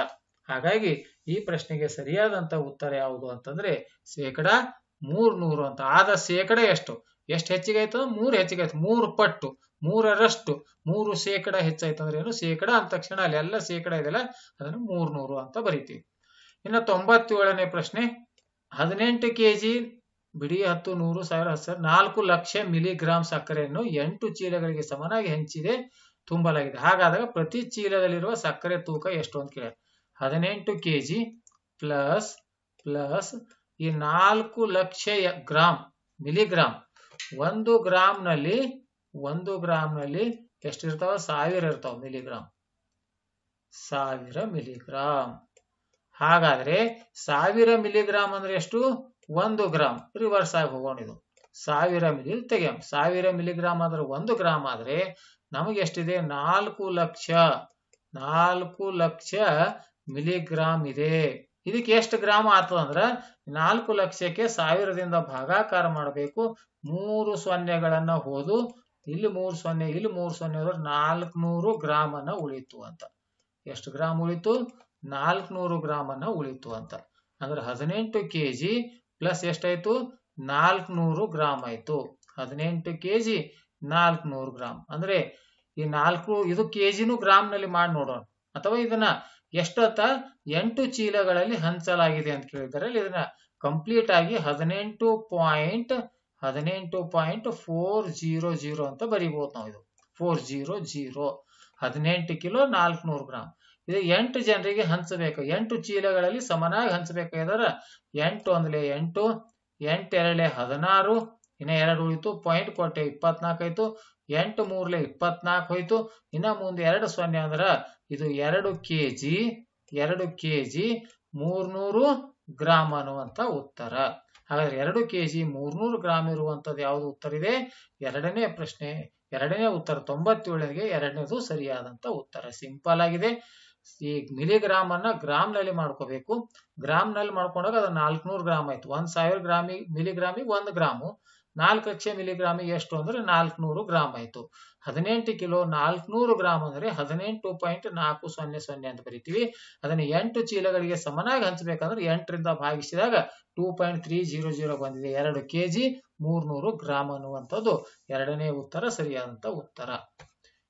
ಹಾಗಾಗಿ ಈ ಪ್ರಶ್ನೆಗೆ ಸರಿಯಾದಂತ ಉತ್ತರ ಯಾವುದು ಅಂತಂದ್ರೆ ಶೇಕಡ ಮೂರ್ನೂರು ಅಂತ. ಆದ ಶೇಕಡ ಎಷ್ಟು? ಎಷ್ಟು ಹೆಚ್ಚಿಗಾಯ್ತು? ಮೂರು ಹೆಚ್ಚಿಗಾಯ್ತು. ಮೂರು ಪಟ್ಟು. ಮೂರರಷ್ಟು. ಮೂರು ಶೇಕಡ ಹೆಚ್ಚಾಯ್ತು ಅಂದ್ರೆ ಏನು? ಶೇಕಡ ಅಂದ ತಕ್ಷಣ ಅಲ್ಲಿ ಎಲ್ಲ ಶೇಕಡ ಇದೆಯಲ್ಲ? ಅದನ್ನು ಮೂರ್ನೂರು ಅಂತ ಬರಿತೀವಿ. ಇನ್ನು ತೊಂಬತ್ತೇಳನೇ ಪ್ರಶ್ನೆ. ಹದಿನೆಂಟು ಕೆ ಜಿ ಬಿಡಿ ಹತ್ತು, ನೂರು, ಸಾವಿರ, ಹತ್ತು ನಾಲ್ಕು ಲಕ್ಷ ಮಿಲಿಗ್ರಾಂ ಸಕ್ಕರೆಯನ್ನು ಎಂಟು ಚೀಲಗಳಿಗೆ ಸಮನಾಗಿ ಹಂಚಿದೆ, ತುಂಬಲಾಗಿದೆ. ಹಾಗಾದಾಗ ಪ್ರತಿ ಚೀಲದಲ್ಲಿರುವ ಸಕ್ಕರೆ ತೂಕ ಎಷ್ಟು ಅಂತ ಕೇಳ. ಹದಿನೆಂಟು ಕೆಜಿ ಪ್ಲಸ್ ಪ್ಲಸ್ ಈ ನಾಲ್ಕು ಲಕ್ಷ ಗ್ರಾಂ, ಮಿಲಿಗ್ರಾಂ, ಒಂದು ಗ್ರಾಮ್ನಲ್ಲಿ ಒಂದು ಗ್ರಾಮ್ನಲ್ಲಿ ಎಷ್ಟಿರ್ತಾವ? ಸಾವಿರ ಇರ್ತಾವ ಮಿಲಿಗ್ರಾಂ. ಸಾವಿರ ಮಿಲಿಗ್ರಾಂ. ಹಾಗಾದ್ರೆ ಸಾವಿರ ಮಿಲಿಗ್ರಾಮ್ ಅಂದ್ರೆ ಎಷ್ಟು? ಒಂದು ಗ್ರಾಮ್ ರಿವರ್ಸ್ ಆಗಿ ಹೋಗೋಣ ಇದು. ಸಾವಿರ ಮಿಲಿ, ತೆಗೆಯಂ. ಸಾವಿರ ಮಿಲಿಗ್ರಾಮ್ ಆದ್ರೆ ಒಂದು ಗ್ರಾಮ್ ಆದ್ರೆ ನಮಗೆ ಎಷ್ಟಿದೆ? ನಾಲ್ಕು ಲಕ್ಷ. ನಾಲ್ಕು ಲಕ್ಷ ಮಿಲಿಗ್ರಾಮ್ ಇದೆ. ಇದಕ್ಕೆ ಎಷ್ಟು ಗ್ರಾಮ್ ಆಗ್ತದ ಅಂದ್ರ ನಾಲ್ಕು ಲಕ್ಷಕ್ಕೆ ಸಾವಿರದಿಂದ ಭಾಗಾಕಾರ ಮಾಡಬೇಕು. ಮೂರು ಸೊನ್ನೆಗಳನ್ನ ಹೋದು, ಇಲ್ಲಿ ಮೂರು ಸೊನ್ನೆ, ಇಲ್ಲಿ ಮೂರು ಸೊನ್ನೆ ಹೋದ್ರೆ ನಾಲ್ಕುನೂರು ಗ್ರಾಮ್ ಅನ್ನ ಉಳಿತು ಅಂತ. ಎಷ್ಟು ಗ್ರಾಮ್ ಉಳಿತು ನಾಲ್ಕುನೂರು ಗ್ರಾಮ್ ಅನ್ನ ಉಳಿತು ಅಂತ. ಅಂದ್ರೆ ಹದಿನೆಂಟು ಕೆಜಿ ಪ್ಲಸ್ ಎಷ್ಟಾಯ್ತು? ನಾಲ್ಕುನೂರು ಗ್ರಾಮ್ ಆಯ್ತು. ಹದಿನೆಂಟು ಕೆಜಿ ನಾಲ್ಕುನೂರು ಗ್ರಾಮ್. ಅಂದ್ರೆ ಈ ನಾಲ್ಕು, ಇದು ಕೆಜಿನು ಗ್ರಾಮ್ನಲ್ಲಿ ಮಾಡಿ ನೋಡೋಣ. ಅಥವಾ ಇದನ್ನ ಎಷ್ಟೊತ್ತ? ಎಂಟು ಚೀಲಗಳಲ್ಲಿ ಹಂಚಲಾಗಿದೆ ಅಂತ ಕೇಳಿದ್ದಾರೆ. ಇದನ್ನ ಕಂಪ್ಲೀಟ್ ಆಗಿ ಹದಿನೆಂಟು ಪಾಯಿಂಟ್ ಹದಿನೆಂಟು ಪಾಯಿಂಟ್ ಫೋರ್ ಜೀರೋ ಜೀರೋ ಅಂತ ಬರಿಬಹುದು ನಾವು ಇದು. Four zero zero. ಹದಿನೆಂಟು ಕಿಲೋ ನಾಲ್ಕುನೂರು ಗ್ರಾಮ್. ಇದು ಎಂಟು ಜನರಿಗೆ ಹಂಚಬೇಕು. ಎಂಟು ಚೀಲಗಳಲ್ಲಿ ಸಮನಾಗಿ ಹಂಚಬೇಕಾದ್ರೆ ಎಂಟು ಅಂದ್ರೆ ಎಂಟು ಎಂಟು ಎರಡಲೆ ಹದಿನಾರು, ಇನ್ನ ಎರಡು ಉಳಿತು ಪಾಯಿಂಟ್ ಕೊಟ್ಟೆ ಇಪ್ಪತ್ನಾಲ್ಕು ಆಯ್ತು ಎಂಟು ಮೂರ್ಲೆ ಇಪ್ಪತ್ನಾಲ್ಕು ಹೋಯ್ತು, ಇನ್ನ ಮುಂದೆ ಎರಡು ಸೊನ್ನೆ ಅಂದ್ರ ಇದು ಎರಡು ಕೆ ಜಿ ಎರಡು ಕೆ ಜಿ ಮೂರ್ನೂರು ಗ್ರಾಮ್ ಅನ್ನುವಂತ ಉತ್ತರ. ಹಾಗಾದ್ರೆ ಎರಡು ಕೆ ಜಿ ಮೂರ್ನೂರು ಗ್ರಾಮ್ ಇರುವಂತದ್ದು ಯಾವುದು ಉತ್ತರ ಇದೆ? ಎರಡನೇ ಪ್ರಶ್ನೆ, ಎರಡನೇ ಉತ್ತರ ತೊಂಬತ್ತೇಳರಿಗೆ ಎರಡನೇದು ಸರಿಯಾದಂತ ಉತ್ತರ. ಸಿಂಪಲ್ ಆಗಿದೆ. ಈ ಮಿಲಿಗ್ರಾಮ್ ಅನ್ನ ಗ್ರಾಮ್ನಲ್ಲಿ ಮಾಡ್ಕೋಬೇಕು. ಗ್ರಾಮ್ನಲ್ಲಿ ಮಾಡ್ಕೊಂಡಾಗ ಅದು ನಾಲ್ಕುನೂರು ಗ್ರಾಮ್ ಆಯ್ತು. ಒಂದ್ ಸಾವಿರ ಗ್ರಾಮಿ, ಮಿಲಿಗ್ರಾಮಿಗೆ ಒಂದ್ ಗ್ರಾಮು. ನಾಲ್ಕು ಲಕ್ಷ ಮಿಲಿಗ್ರಾಮಿಗೆ ಎಷ್ಟು ಅಂದ್ರೆ ನಾಲ್ಕುನೂರು ಗ್ರಾಮ್ ಆಯ್ತು. ಹದಿನೆಂಟು ಕಿಲೋ ನಾಲ್ಕುನೂರು ಗ್ರಾಮ್ ಅಂದ್ರೆ ಹದಿನೆಂಟು ಪಾಯಿಂಟ್ ನಾಲ್ಕು ಸೊನ್ನೆ ಸೊನ್ನೆ ಅಂತ ಬರಿತೀವಿ. ಅದನ್ನ ಎಂಟು ಚೀಲಗಳಿಗೆ ಸಮನಾಗಿ ಹಂಚಬೇಕಂದ್ರೆ ಎಂಟರಿಂದ ಭಾಗಿಸಿದಾಗ two point three zero zero ಬಂದಿದೆ. ಎರಡು ಕೆಜಿ ಮೂರ್ನೂರು ಗ್ರಾಮ್ ಅನ್ನುವಂಥದ್ದು. ಎರಡನೇ ಉತ್ತರ ಸರಿಯಾದಂತ ಉತ್ತರ.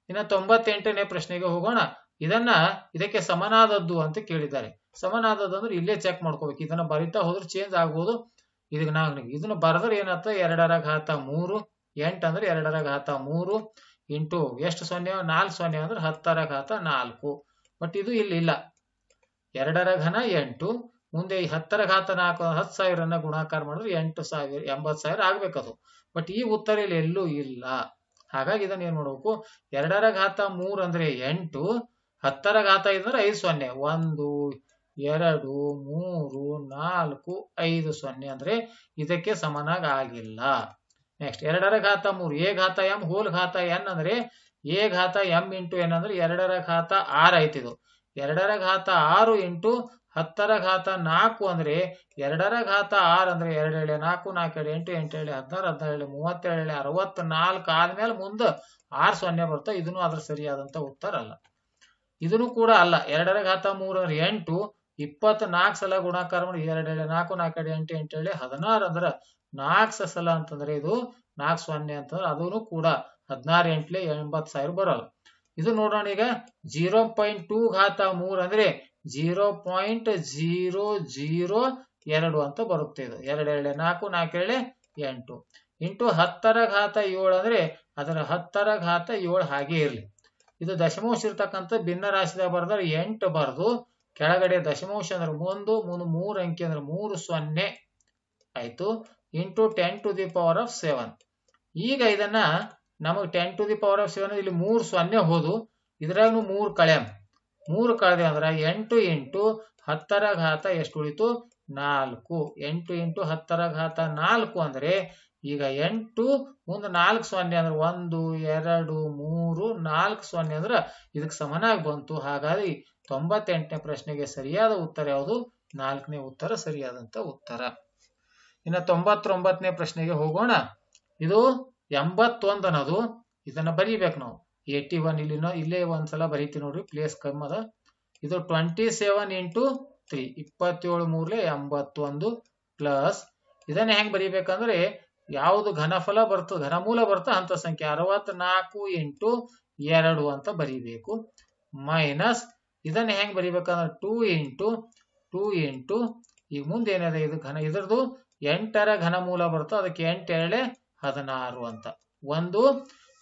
ಇನ್ನ ತೊಂಬತ್ತೆಂಟನೇ ಪ್ರಶ್ನೆಗೆ ಹೋಗೋಣ. ಇದನ್ನ ಇದಕ್ಕೆ ಸಮನಾದದ್ದು ಅಂತ ಕೇಳಿದ್ದಾರೆ. ಸಮನಾದದ್ದು ಅಂದ್ರೆ ಇಲ್ಲೇ ಚೆಕ್ ಮಾಡ್ಕೋಬೇಕು. ಇದನ್ನ ಬರಿತಾ ಹೋದ್ರೆ ಚೇಂಜ್ ಆಗ್ಬೋದು. ಇದಕ್ಕೆ ನಾವು ಇದನ್ನ ಬರೆದ್ರೆ ಏನತ್ತ ಎರಡರ ಘಾತ ಮೂರು, ಎಂಟು ಅಂದ್ರೆ ಎರಡರ ಘಾತ ಮೂರು ಇಂಟು ಎಷ್ಟು ಸೊನ್ನೆ? ನಾಲ್ಕು ಸೊನ್ನೆ ಅಂದ್ರೆ ಹತ್ತರ ಘಾತ ನಾಲ್ಕು. ಬಟ್ ಇದು ಇಲ್ಲಿ ಇಲ್ಲ. ಎರಡರ ಘನ ಎಂಟು, ಮುಂದೆ ಈ ಹತ್ತರ ಘಾತ ನಾಲ್ಕು ಹತ್ತು ಸಾವಿರನ ಗುಣಾಕಾರ ಮಾಡಿದ್ರೆ ಎಂಟು ಸಾವಿರ, ಎಂಬತ್ತು ಸಾವಿರ ಆಗ್ಬೇಕದು. ಬಟ್ ಈ ಉತ್ತರ ಇಲ್ಲಿ ಎಲ್ಲೂ ಇಲ್ಲ. ಹಾಗಾಗಿ ಇದನ್ನ ಏನ್ ಮಾಡ್ಬೇಕು? ಎರಡರ ಘಾತ ಮೂರು ಅಂದ್ರೆ ಎಂಟು ಹತ್ತರ ಘಾತ ಇದ್ರೆ ಐದು ಸೊನ್ನೆ. ಒಂದು, ಎರಡು, ಮೂರು, ನಾಲ್ಕು, ಐದು ಸೊನ್ನೆ ಅಂದ್ರೆ ಇದಕ್ಕೆ ಸಮನಾಗಿ ಆಗಿಲ್ಲ ನೆಕ್ಸ್ಟ್ ಎರಡರ ಘಾತ ಮೂರು. ಎ ಘಾತ ಎಂ, ಹೋಲ್ ಘಾತ ಎನ್ ಅಂದ್ರೆ ಎ ಘಾತ ಎಂ ಇಂಟು ಎನ್ ಅಂದ್ರೆ ಎರಡರ ಘಾತ ಆರ್ ಆಯ್ತಿದು. ಎರಡರ ಘಾತ ಆರು ಇಂಟು ಹತ್ತರ ಘಾತ ನಾಲ್ಕು ಅಂದ್ರೆ ಎರಡರ ಘಾತ ಆರು ಅಂದ್ರೆ ಎರಡು ನಾಲ್ಕು ನಾಲ್ಕು ಎಳೆ ಎಂಟು ಎಂಟು ಹೇಳಿ ಹದಿನಾರು ಹದಿನಾರು ಎಳೆ ಮೂವತ್ತೇಳು ಎಳೆ ಅರವತ್ನಾಲ್ಕು ಆದ್ಮೇಲೆ ಮುಂದೆ ಆರು ಸೊನ್ನೆ ಬರ್ತವೆ ಇದನ್ನು ಅದ್ರ ಸರಿಯಾದಂತ ಉತ್ತರ ಅಲ್ಲ. ಇದನ್ನು ಕೂಡ ಅಲ್ಲ, ಎರಡರ ಘಾತ ಮೂರು ಅಂದ್ರೆ ಎಂಟು ಇಪ್ಪತ್ನಾಲ್ಕು ಸಲ ಗುಣಾಕಾರ ಮಾಡಿ ಎರಡು ಎಳೆ ನಾಲ್ಕು ನಾಲ್ಕು ಎರಡು ಎಂಟು ಎಂಟು ಹೇಳಿ ಹದಿನಾರು ಅಂದ್ರೆ ನಾಲ್ಕು ಸಲ ಅಂತಂದ್ರೆ ಇದು ನಾಲ್ಕು ಸೊನ್ನೆ ಅಂತಂದ್ರೆ ಅದೂ ಕೂಡ ಹದಿನಾರು ಎಂಟ್ಲೆ ಎಂಬತ್ತು ಸಾವಿರ ಬರಲ್ಲ. ಇದು ನೋಡೋಣ ಈಗ, ಜೀರೋ ಪಾಯಿಂಟ್ ಟೂ ಘಾತ ಮೂರು ಅಂದ್ರೆ ಜೀರೋ ಪಾಯಿಂಟ್ ಜೀರೋ ಜೀರೋ ಎರಡು ಅಂತ ಬರುತ್ತೆ ಇದು. ಎರಡು ಎಳೆ ನಾಲ್ಕು ನಾಲ್ಕು ಎಳೆ ಎಂಟು. ಇಂಟು ಹತ್ತರ ಘಾತ ಏಳು ಅಂದ್ರೆ ಅದರ ಹತ್ತರ ಘಾತ ಏಳು ಹಾಗೆ ಇರಲಿ. ಇದು ದಶಮಾಂಶ ಇರ್ತಕ್ಕಂಥ ಭಿನ್ನ ರಾಶಿದಾಗ ಬರೆದ್ರೆ ಎಂಟು ಬರೆದು, ಕೆಳಗಡೆ ದಶಮಾಂಶ ಅಂದ್ರೆ ಒಂದು ಮೂರು ಮೂರು ಅಂಕಿ ಅಂದ್ರೆ ಮೂರು ಸೊನ್ನೆ ಆಯ್ತು. Into ten to the power of seven. ಈಗ ಇದನ್ನ ನಮಗೆ ten to the power of seven ಇಲ್ಲಿ ಮೂರು ಸೊನ್ನೆ ಹೋದು. ಇದ್ರಾಗ ಮೂರು ಕಳೆಮ್ ಮೂರು ಕಳೆದೆ ಅಂದ್ರೆ ಎಂಟು ಎಂಟು ಹತ್ತರ ಘಾತ ಎಷ್ಟು ಉಳಿತು? ನಾಲ್ಕು. ಎಂಟು ಎಂಟು ಹತ್ತರ ಘಾತ ನಾಲ್ಕು ಅಂದ್ರೆ ಈಗ ಎಂಟು, ಒಂದು ನಾಲ್ಕು ಸೊನ್ನೆ ಅಂದ್ರೆ ಒಂದು, ಎರಡು, ಮೂರು, ನಾಲ್ಕು ಸೊನ್ನೆ ಅಂದ್ರೆ ಇದಕ್ಕೆ ಸಮನಾಗಿ ಬಂತು. ಹಾಗಾಗಿ ತೊಂಬತ್ತೆಂಟನೇ ಪ್ರಶ್ನೆಗೆ ಸರಿಯಾದ ಉತ್ತರ ಯಾವುದು? ನಾಲ್ಕನೇ ಉತ್ತರ ಸರಿಯಾದಂತ ಉತ್ತರ. ಇನ್ನು ತೊಂಬತ್ತೊಂಬತ್ತನೇ ಪ್ರಶ್ನೆಗೆ ಹೋಗೋಣ. ಇದು ಎಂಬತ್ತೊಂದು ಅನ್ನೋದು, ಇದನ್ನ ಬರೀಬೇಕು ನಾವು. ಏಟಿ ಒನ್ ಇಲ್ಲಿ ಇಲ್ಲೇ ಒಂದ್ಸಲ ಬರೀತೀವಿ ನೋಡ್ರಿ ಪ್ಲೇಸ್ ಕಮ್ಮಿ ಅದ. ಇದು ಟ್ವೆಂಟಿ ಸೆವೆನ್ ಇಂಟು ತ್ರೀ ಇಪ್ಪತ್ತೇಳು ಮೂರ್ಲೆ ಎಂಬತ್ತೊಂದು ಪ್ಲಸ್ ಇದನ್ನ ಹೆಂಗ್ ಬರೀಬೇಕಂದ್ರೆ ಯಾವುದು ಘನಫಲ ಬರ್ತದೆ ಘನಮೂಲ ಬರ್ತದೆ ಹಂತ ಸಂಖ್ಯೆ ಅರವತ್ನಾಲ್ಕು ಇಂಟು ಎರಡು ಅಂತ ಬರೀಬೇಕು. ಮೈನಸ್, ಇದನ್ನ ಹೆಂಗ್ ಬರೀಬೇಕಂದ್ರೆ ಟೂ ಇಂಟು ಟೂ ಇಂಟು, ಈಗ ಮುಂದೆ ಏನಿದೆ, ಇದು ಘನ, ಇದ್ರದ್ದು ಎಂಟರ ಘನಮೂಲ ಬರ್ತದೆ ಅದಕ್ಕೆ ಎಂಟು ಎರಡೇ ಹದಿನಾರು ಅಂತ. ಒಂದು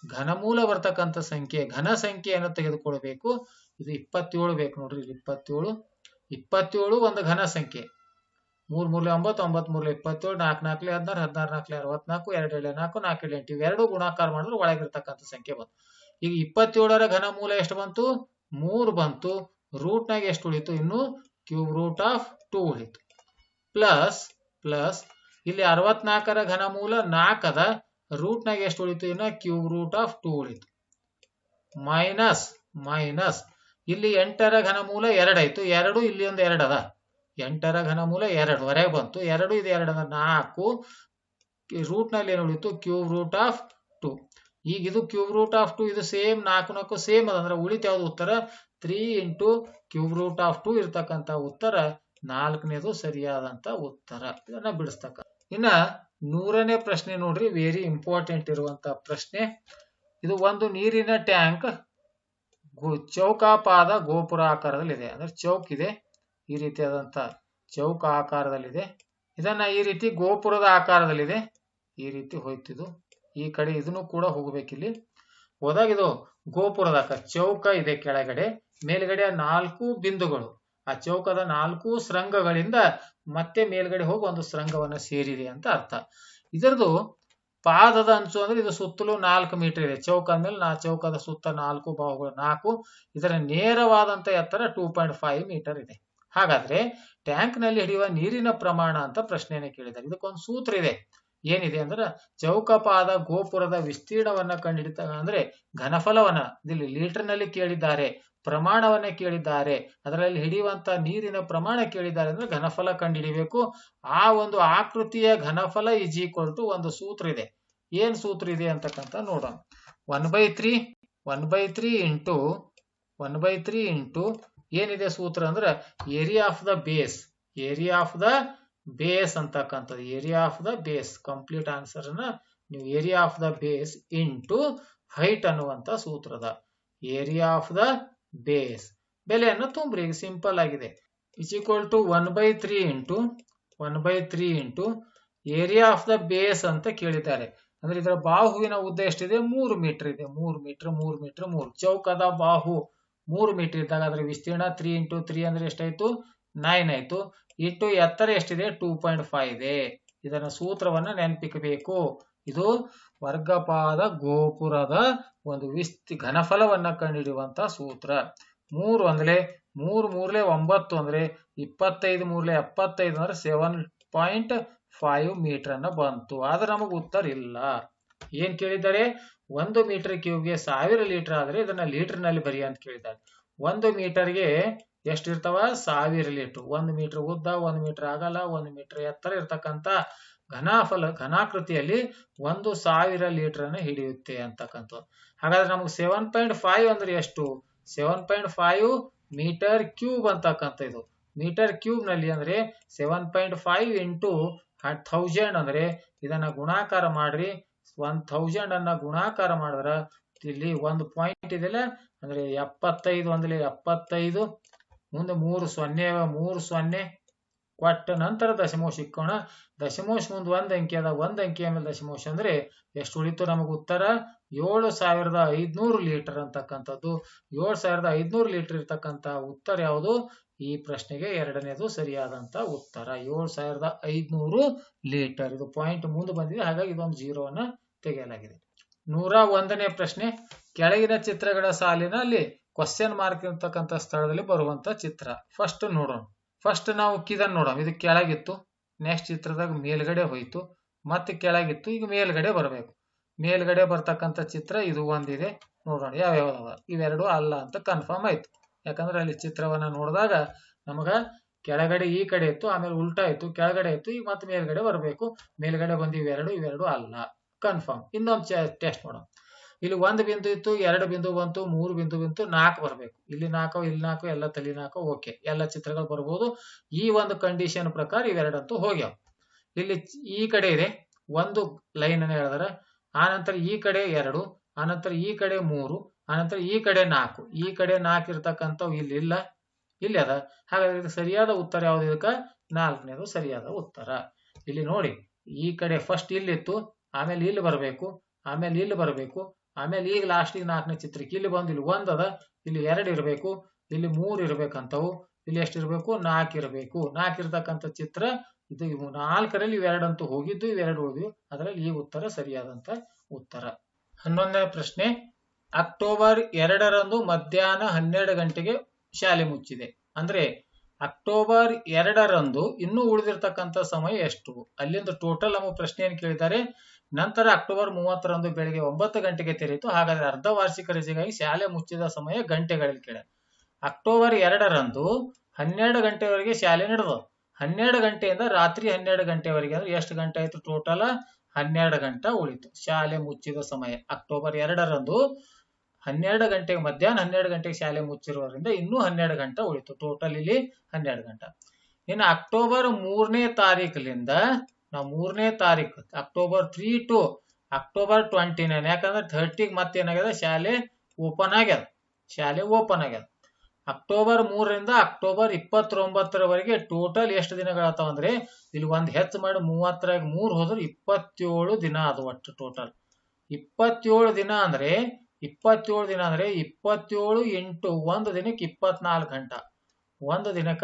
ಘನಮೂಲ ಬರ್ತಕ್ಕಂಥ ಸಂಖ್ಯೆ, ಘನ ಸಂಖ್ಯೆಯನ್ನು ತೆಗೆದುಕೊಳ್ಬೇಕು. ಇದು ಇಪ್ಪತ್ತೇಳು ಬೇಕು ನೋಡ್ರಿ ಇಲ್ಲಿ ಇಪ್ಪತ್ತೇಳು. ಇಪ್ಪತ್ತೇಳು ಒಂದು ಘನ ಸಂಖ್ಯೆ. ಮೂರ್ ಮೂರ್ಲೆ ಒಂಬತ್ತು ಒಂಬತ್ತು ಮೂರ್ಲೆ ಇಪ್ಪತ್ತೇಳು ನಾಲ್ಕು ನಾಲ್ಕಲೆ ಹದಿನಾರು ಹದಿನಾರು ನಾಲ್ಕಲೆ ಅರವತ್ನಾಲ್ಕು, ಎರಡು ಏಳೆ ನಾಲ್ಕು ನಾಲ್ಕು ಏಳು ಎಂಟು. ಇವೆರಡು ಗುಣಾಕಾರ ಮಾಡಿದ್ರೆ ಒಳಗಿರ್ತಕ್ಕಂಥ ಸಂಖ್ಯೆ ಬಂತು. ಈಗ ಇಪ್ಪತ್ತೇಳರ ಘನ ಮೂಲ ಎಷ್ಟು ಬಂತು? ಮೂರು ಬಂತು. ರೂಟ್ನಾಗ ಎಷ್ಟು ಉಳಿತು? ಇನ್ನು ಕ್ಯೂಬ್ ರೂಟ್ ಆಫ್ ಟೂ ಉಳಿತು. ಪ್ಲಸ್ ಪ್ಲಸ್ ಇಲ್ಲಿ ಅರವತ್ನಾಲ್ಕರ ಘನ ಘನಮೂಲ ನಾಲ್ಕದ ರೂಟ್ನಾಗ ಎಷ್ಟು ಉಳಿತು? ಇನ್ನು ಕ್ಯೂಬ್ ರೂಟ್ ಆಫ್ ಟೂ ಉಳಿತು. ಮೈನಸ್ ಮೈನಸ್ ಇಲ್ಲಿ ಎಂಟರ ಘನಮೂಲ ಎರಡಾಯ್ತು ಎರಡು ಇಲ್ಲಿ ಒಂದು ಎರಡು ಅದ. ಎಂಟರ ಘನಮೂಲ ಎರಡು ಹೊರಗೆ ಬಂತು. ಎರಡು ಇದು ಎರಡು ನಾಲ್ಕು. ರೂಟ್ನಲ್ಲಿ ಏನು ಉಳಿತು? ಕ್ಯೂಬ್ ರೂಟ್ ಆಫ್ ಟು ಈಗ ಇದು ಕ್ಯೂಬ್ ರೂಟ್ ಆಫ್ ಟು ಇದು ಸೇಮ್ ನಾಲ್ಕು ನಾಲ್ಕು ಸೇಮ್ ಅದಂದ್ರೆ ಉಳಿತ ಯಾವ್ದು ಉತ್ತರ? Three into cube root of two ಇರ್ತಕ್ಕಂಥ ಉತ್ತರ ನಾಲ್ಕನೇದು ಸರಿಯಾದಂತ ಉತ್ತರ. ಇದನ್ನ ಬಿಡಿಸ್ತಕ್ಕ. ಇನ್ನ ನೂರನೇ ಪ್ರಶ್ನೆ ನೋಡ್ರಿ. ವೆರಿ ಇಂಪಾರ್ಟೆಂಟ್ ಇರುವಂತ ಪ್ರಶ್ನೆ. ಇದು ಒಂದು ನೀರಿನ ಟ್ಯಾಂಕ್ ಚೌಕಾಪಾದ ಗೋಪುರ ಆಕಾರದಲ್ಲಿದೆ ಅಂದ್ರೆ ಚೌಕ್ ಇದೆ. ಈ ರೀತಿಯಾದಂತ ಚೌಕ ಆಕಾರದಲ್ಲಿದೆ. ಇದನ್ನ ಈ ರೀತಿ ಗೋಪುರದ ಆಕಾರದಲ್ಲಿದೆ. ಈ ರೀತಿ ಹೋಯ್ತಿದ್ದು ಈ ಕಡೆ ಇದನ್ನು ಕೂಡ ಹೋಗಬೇಕಿಲ್ಲಿ. ಹೋದಾಗ ಇದು ಗೋಪುರದ ಆಕಾರ. ಚೌಕ ಇದೆ ಕೆಳಗಡೆ, ಮೇಲ್ಗಡೆ ನಾಲ್ಕು ಬಿಂದುಗಳು. ಆ ಚೌಕದ ನಾಲ್ಕು ಶೃಂಗಗಳಿಂದ ಮತ್ತೆ ಮೇಲ್ಗಡೆ ಹೋಗಿ ಒಂದು ಶೃಂಗವನ್ನ ಸೇರಿದೆ ಅಂತ ಅರ್ಥ. ಇದರದು ಪಾದದ ಅಂಚು ಅಂದ್ರೆ ಇದು ಸುತ್ತಲೂ ನಾಲ್ಕು ಮೀಟರ್ ಇದೆ. ಚೌಕ ಮೇಲೆ ನಾ, ಚೌಕದ ಸುತ್ತ ನಾಲ್ಕು ಬಾಹುಗಳು, ನಾಲ್ಕು. ಇದರ ನೇರವಾದಂತ ಎತ್ತರ ಟೂ ಪಾಯಿಂಟ್ ಫೈವ್ ಮೀಟರ್ ಇದೆ. ಹಾಗಾದ್ರೆ ಟ್ಯಾಂಕ್ನಲ್ಲಿ ಹಿಡಿಯುವ ನೀರಿನ ಪ್ರಮಾಣ ಅಂತ ಪ್ರಶ್ನೆಯನ್ನು ಕೇಳಿದ್ದಾರೆ. ಇದಕ್ಕೊಂದು ಸೂತ್ರ ಇದೆ. ಏನಿದೆ ಅಂದ್ರೆ ಚೌಕಪಾದ ಗೋಪುರದ ವಿಸ್ತೀರ್ಣವನ್ನ ಕಂಡುಹಿಡಿತ ಅಂದ್ರೆ ಘನಫಲವನ್ನ ಇಲ್ಲಿ ಲೀಟರ್ನಲ್ಲಿ ಕೇಳಿದ್ದಾರೆ, ಪ್ರಮಾಣವನ್ನ ಕೇಳಿದ್ದಾರೆ, ಅದರಲ್ಲಿ ಹಿಡಿಯುವಂತ ನೀರಿನ ಪ್ರಮಾಣ ಕೇಳಿದ್ದಾರೆ ಅಂದ್ರೆ ಘನಫಲ ಕಂಡುಹಿಡಿಬೇಕು ಆ ಒಂದು ಆಕೃತಿಯ ಘನಫಲ ಈಜ್ ಈಕ್ವಲ್ ಟು ಒಂದು ಸೂತ್ರ ಇದೆ. ಏನ್ ಸೂತ್ರ ಇದೆ ಅಂತಕ್ಕಂತ ನೋಡೋಣ. One by three one by three into one by three into ಏನಿದೆ ಸೂತ್ರ ಅಂದ್ರೆ area of the base area of the base ಅಂತಕ್ಕಂಥದ್ದು area of the base complete answer ಅನ್ನ ನೀವು area of the base into height ಅನ್ನುವಂತ ಸೂತ್ರದ. Area of the base ಬೆಲೆಯನ್ನು ತುಂಬ್ರಿ ಸಿಂಪಲ್ ಆಗಿದೆ. Is equal to one by three into one by three into area of the base ಅಂತ ಕೇಳಿದ್ದಾರೆ. ಅಂದ್ರೆ ಇದರ ಬಾಹುವಿನ ಉದ್ದ ಎಷ್ಟಿದೆ? ಮೂರು ಮೀಟರ್ ಇದೆ. ಮೂರು ಮೀಟರ್ ಮೂರು ಮೀಟರ್ ಮೂರು. ಚೌಕದ ಬಾಹು. ಮೂರು ಮೀಟರ್ ಇದ್ದಾಗ ಅದರ ವಿಸ್ತೀರ್ಣ ತ್ರೀ ಇಂಟು ತ್ರೀ ಅಂದ್ರೆ ಎಷ್ಟಾಯ್ತು? ನೈನ್ ಆಯ್ತು. ಇಟ್ಟು ಎತ್ತರ ಎಷ್ಟಿದೆ? ಟೂ ಪಾಯಿಂಟ್ ಫೈವ್ ಇದೆ. ಇದರ ಸೂತ್ರವನ್ನ ನೆನಪಿಕಬೇಕು. ಇದು ವರ್ಗಪಾದ ಗೋಪುರದ ಒಂದು ವಿಸ್ತಿ, ಘನಫಲವನ್ನ ಕಂಡುಹಿಡಿಯುವಂತ ಸೂತ್ರ. ಮೂರು ಅಂದ್ರೆ ಮೂರು ಮೂರ್ಲೆ ಒಂಬತ್ತು ಅಂದ್ರೆ ಇಪ್ಪತ್ತೈದು ಮೂರ್ಲೆ ಎಪ್ಪತ್ತೈದು ಅಂದ್ರೆ ಸೆವೆನ್ ಪಾಯಿಂಟ್ ಫೈವ್ ಮೀಟರ್ ಅನ್ನ ಬಂತು. ಆದ್ರೆ ನಮಗೆ ಉತ್ತರ ಇಲ್ಲ. ಏನ್ ಕೇಳಿದ್ದಾರೆ? ಒಂದು ಮೀಟರ್ ಕ್ಯೂಬ್ಗೆ ಸಾವಿರ ಲೀಟರ್ ಆದ್ರೆ ಇದನ್ನ ಲೀಟರ್ನಲ್ಲಿ ಬರಿ ಅಂತ ಕೇಳಿದ್ದಾರೆ. ಒಂದು ಮೀಟರ್ಗೆ ಎಷ್ಟು ಇರ್ತಾವ ಸಾವಿರ ಲೀಟರ್ ಒಂದು ಮೀಟರ್ ಉದ್ದ, ಒಂದು ಮೀಟರ್ ಆಗಲ್ಲ, ಒಂದು ಮೀಟರ್ ಎತ್ತರ ಇರ್ತಕ್ಕಂತ ಘನಾಫಲ, ಘನಾಕೃತಿಯಲ್ಲಿ ಒಂದು ಸಾವಿರ ಲೀಟರ್ ಅನ್ನ ಹಿಡಿಯುತ್ತೆ ಅಂತಕ್ಕಂಥದ್ದು. ಹಾಗಾದ್ರೆ ನಮ್ಗೆ ಸೆವೆನ್ ಪಾಯಿಂಟ್ ಫೈವ್ ಅಂದ್ರೆ ಎಷ್ಟು? Seven point five metre cube ಅಂತಕ್ಕಂಥ ಇದು. ಮೀಟರ್ ಕ್ಯೂಬ್ನಲ್ಲಿ ಅಂದ್ರೆ seven point five into thousand ಅಂದ್ರೆ ಇದನ್ನ ಗುಣಾಕಾರ ಮಾಡ್ರಿ. ಒನ್ ಥೌಸಂಡ್ ಅನ್ನ ಗುಣಾಕಾರ ಮಾಡಿದ್ರ ಇಲ್ಲಿ ಒಂದು ಪಾಯಿಂಟ್ ಇದೆಯಲ್ಲ, ಅಂದ್ರೆ ಎಪ್ಪತ್ತೈದು ಒಂದಲ್ಲಿ ಎಪ್ಪತ್ತೈದು, ಮುಂದೆ ಮೂರು ಸೊನ್ನೆ ಮೂರು ಸೊನ್ನೆ ಕೊಟ್ಟ ನಂತರ ದಶಮಾಂಶ ಇಕ್ಕೋಣ ದಶಮಾಂಶ ಮುಂದೆ ಒಂದ್ ಅಂಕಿ ಅದ, ಒಂದ್ ಅಂಕಿ ಆಮೇಲೆ ದಶಮಾಂಶ ಅಂದ್ರೆ ಎಷ್ಟು ಉಳಿತು ನಮಗೆ ಉತ್ತರ? ಏಳು ಸಾವಿರದ ಐದ್ನೂರು ಲೀಟರ್ ಅಂತಕ್ಕಂಥದ್ದು. ಏಳು ಸಾವಿರದ ಐದ್ನೂರು ಲೀಟರ್ ಇರ್ತಕ್ಕಂಥ ಉತ್ತರ ಯಾವುದು? ಈ ಪ್ರಶ್ನೆಗೆ ಎರಡನೇದು ಸರಿಯಾದಂತ ಉತ್ತರ. ಏಳು ಸಾವಿರದ ಐದ್ನೂರು ಲೀಟರ್. ಇದು ಪಾಯಿಂಟ್ ಮುಂದೆ ಬಂದಿದೆ, ಹಾಗಾಗಿ ಇದೊಂದು ಜೀರೋವನ್ನ ತೆಗೆಯಲಾಗಿದೆ. ನೂರ ಒಂದನೇ ಪ್ರಶ್ನೆ, ಕೆಳಗಿನ ಚಿತ್ರಗಳ ಸಾಲಿನಲ್ಲಿ ಕ್ವಶನ್ ಮಾರ್ಕ್ ಇರ್ತಕ್ಕಂಥ ಸ್ಥಳದಲ್ಲಿ ಬರುವಂತ ಚಿತ್ರ. ಫಸ್ಟ್ ನೋಡೋಣ. ಫಸ್ಟ್ ನಾವು ಕಿದನ್ ನೋಡೋಣ. ಇದು ಕೆಳಗಿತ್ತು. ನೆಕ್ಸ್ಟ್ ಚಿತ್ರದಾಗ ಮೇಲ್ಗಡೆ ಹೋಯ್ತು. ಮತ್ತೆ ಕೆಳಗಿತ್ತು. ಈಗ ಮೇಲ್ಗಡೆ ಬರಬೇಕು. ಮೇಲ್ಗಡೆ ಬರ್ತಕ್ಕಂಥ ಚಿತ್ರ ಇದು ಒಂದಿದೆ. ನೋಡೋಣ. ಯಾವ್ಯಾವ ಇವೆರಡು ಅಲ್ಲ ಅಂತ ಕನ್ಫರ್ಮ್ ಆಯ್ತು. ಯಾಕಂದ್ರೆ ಅಲ್ಲಿ ಚಿತ್ರವನ್ನ ನೋಡಿದಾಗ ನಮಗ ಕೆಳಗಡೆ ಈ ಕಡೆ ಇತ್ತು, ಆಮೇಲೆ ಉಲ್ಟಾ ಇತ್ತು, ಕೆಳಗಡೆ ಇತ್ತು, ಈಗ ಮತ್ತೆ ಮೇಲ್ಗಡೆ ಬರಬೇಕು. ಮೇಲ್ಗಡೆ ಬಂದು ಇವೆರಡು ಇವೆರಡು ಅಲ್ಲ. ಕನ್ಫರ್ಮ್ ಇನ್ನೊಂದು ಟೆಸ್ಟ್ ಮಾಡೋಣ ಇಲ್ಲಿ ಒಂದು ಬಿಂದು ಇತ್ತು, ಎರಡು ಬಿಂದು ಬಂತು, ಮೂರು ಬಿಂದು ಬಂತು, ನಾಲ್ಕು ಬರಬೇಕು. ಇಲ್ಲಿ ನಾಲ್ಕು ಇಲ್ಲಿ ನಾಲ್ಕು, ಎಲ್ಲ ತಲೆ ನಾಲ್ಕು, ಓಕೆ. ಎಲ್ಲ ಚಿತ್ರಗಳು ಬರ್ಬೋದು. ಈ ಒಂದು ಕಂಡೀಷನ್ ಪ್ರಕಾರ ಇವೆರಡಂತೂ ಹೋಗ್ಯಾವ. ಇಲ್ಲಿ ಈ ಕಡೆ ಇದೆ, ಒಂದು ಲೈನ್ ಅನ್ನು ಹೇಳಿದ್ರೆ. ಆನಂತರ ಈ ಕಡೆ ಎರಡು ಆನಂತರ ಈ ಕಡೆ ಮೂರು ಆನಂತರ ಈ ಕಡೆ ನಾಲ್ಕು. ಈ ಕಡೆ ನಾಲ್ಕು ಇರ್ತಕ್ಕಂಥವು ಇಲ್ಲಿ ಇಲ್ಲ, ಇಲ್ಲಿ ಅದ. ಹಾಗಾದ್ರೆ ಇದಕ್ಕೆ ಸರಿಯಾದ ಉತ್ತರ ಯಾವ್ದು ಇದಕ್ಕೆ? ನಾಲ್ಕನೇದು ಸರಿಯಾದ ಉತ್ತರ. ಇಲ್ಲಿ ನೋಡಿ, ಈ ಕಡೆ ಫಸ್ಟ್ ಇಲ್ಲಿತ್ತು ಆಮೇಲೆ ಇಲ್ಲಿ ಬರಬೇಕು, ಆಮೇಲೆ ಇಲ್ಲಿ ಬರಬೇಕು, ಆಮೇಲೆ ಈಗ ಲಾಸ್ಟಿಗೆ ನಾಲ್ಕನೇ ಚಿತ್ರಕ್ಕೆ ಇಲ್ಲಿ ಬಂದು ಇಲ್ಲಿ ಒಂದದ ಇಲ್ಲಿ ಎರಡು ಇರಬೇಕು, ಇಲ್ಲಿ ಮೂರು ಇರಬೇಕಂತವು, ಇಲ್ಲಿ ಎಷ್ಟು ಇರಬೇಕು? ನಾಲ್ಕು ಇರಬೇಕು. ನಾಲ್ಕು ಇರತಕ್ಕಂಥ ಚಿತ್ರ, ಇದು ಇವು ನಾಲ್ಕರಲ್ಲಿ ಇವೆರಡಂತೂ ಹೋಗಿದ್ದು ಇವೆರಡು ಹೋದ್ವಿ ಅದರಲ್ಲಿ ಈ ಉತ್ತರ ಸರಿಯಾದಂತ ಉತ್ತರ. ಹನ್ನೊಂದನೇ ಪ್ರಶ್ನೆ, ಅಕ್ಟೋಬರ್ ಎರಡರಂದು ಮಧ್ಯಾಹ್ನ ಹನ್ನೆರಡು ಗಂಟೆಗೆ ಶಾಲೆ ಮುಚ್ಚಿದೆ. ಅಂದ್ರೆ ಅಕ್ಟೋಬರ್ ಎರಡರಂದು ಇನ್ನೂ ಉಳಿದಿರ್ತಕ್ಕಂಥ ಸಮಯ ಎಷ್ಟು? ಅಲ್ಲಿಂದ ಟೋಟಲ್ ನಮ್ಮ ಪ್ರಶ್ನೆ ಏನು ಕೇಳಿದ್ದಾರೆ. ನಂತರ ಅಕ್ಟೋಬರ್ ಮೂವತ್ತರಂದು ಬೆಳಿಗ್ಗೆ ಒಂಬತ್ತು ಗಂಟೆಗೆ ತೆರೆಯಿತು. ಹಾಗಾದ್ರೆ ಅರ್ಧ ವಾರ್ಷಿಕ ರಜೆಗಾಗಿ ಶಾಲೆ ಮುಚ್ಚಿದ ಸಮಯ ಗಂಟೆಗಳಲ್ಲಿ ಕೇಳ. ಅಕ್ಟೋಬರ್ ಎರಡರಂದು ಹನ್ನೆರಡು ಗಂಟೆವರೆಗೆ ಶಾಲೆ ನಡೆದು. ಹನ್ನೆರಡು ಗಂಟೆಯಿಂದ ರಾತ್ರಿ ಹನ್ನೆರಡು ಗಂಟೆವರೆಗೆ ಅಂದ್ರೆ ಎಷ್ಟು ಗಂಟೆ ಆಯ್ತು ಟೋಟಲ್ ಹನ್ನೆರಡು ಗಂಟೆ ಉಳಿತು. ಶಾಲೆ ಮುಚ್ಚಿದ ಸಮಯ ಅಕ್ಟೋಬರ್ ಎರಡರಂದು ಹನ್ನೆರಡು ಗಂಟೆಗೆ ಮಧ್ಯಾಹ್ನ ಹನ್ನೆರಡು ಗಂಟೆಗೆ ಶಾಲೆ ಮುಚ್ಚಿರುವುದರಿಂದ ಇನ್ನೂ ಹನ್ನೆರಡು ಗಂಟೆ ಉಳಿತು. ಟೋಟಲ್ ಇಲ್ಲಿ ಹನ್ನೆರಡು ಗಂಟೆ. ಇನ್ನು ಅಕ್ಟೋಬರ್ ಮೂರನೇ ತಾರೀಕಲಿಂದ ನಾವು ಮೂರನೇ ತಾರೀಕು October three to October twenty nine ಯಾಕಂದ್ರೆ ಥರ್ಟಿಗೆ ಮತ್ತೇನಾಗ್ಯದ? ಶಾಲೆ ಓಪನ್ ಆಗ್ಯದ. ಶಾಲೆ ಓಪನ್ ಆಗ್ಯದ. ಅಕ್ಟೋಬರ್ ಮೂರರಿಂದ ಅಕ್ಟೋಬರ್ ಇಪ್ಪತ್ತೊಂಬತ್ತರವರೆಗೆ ಟೋಟಲ್ ಎಷ್ಟು ದಿನಗಳಾಗ್ತಾವ ಅಂದ್ರೆ ಇಲ್ಲಿ ಒಂದ್ ಹೆಚ್ಚು ಮಾಡಿ ಮೂವತ್ತರಾಗ ಮೂರ್ ಹೋದ್ರೆ ಇಪ್ಪತ್ತೇಳು ದಿನ ಅದು ಒಟ್ಟು ಟೋಟಲ್ ಇಪ್ಪತ್ತೇಳು ದಿನ ಅಂದ್ರೆ, ಇಪ್ಪತ್ತೇಳು ದಿನ ಅಂದ್ರೆ ಇಪ್ಪತ್ತೇಳು ಇಂಟು ಒಂದು ದಿನಕ್ಕೆ ಇಪ್ಪತ್ನಾಲ್ಕು ಗಂಟ. ಒಂದು ದಿನಕ್ಕ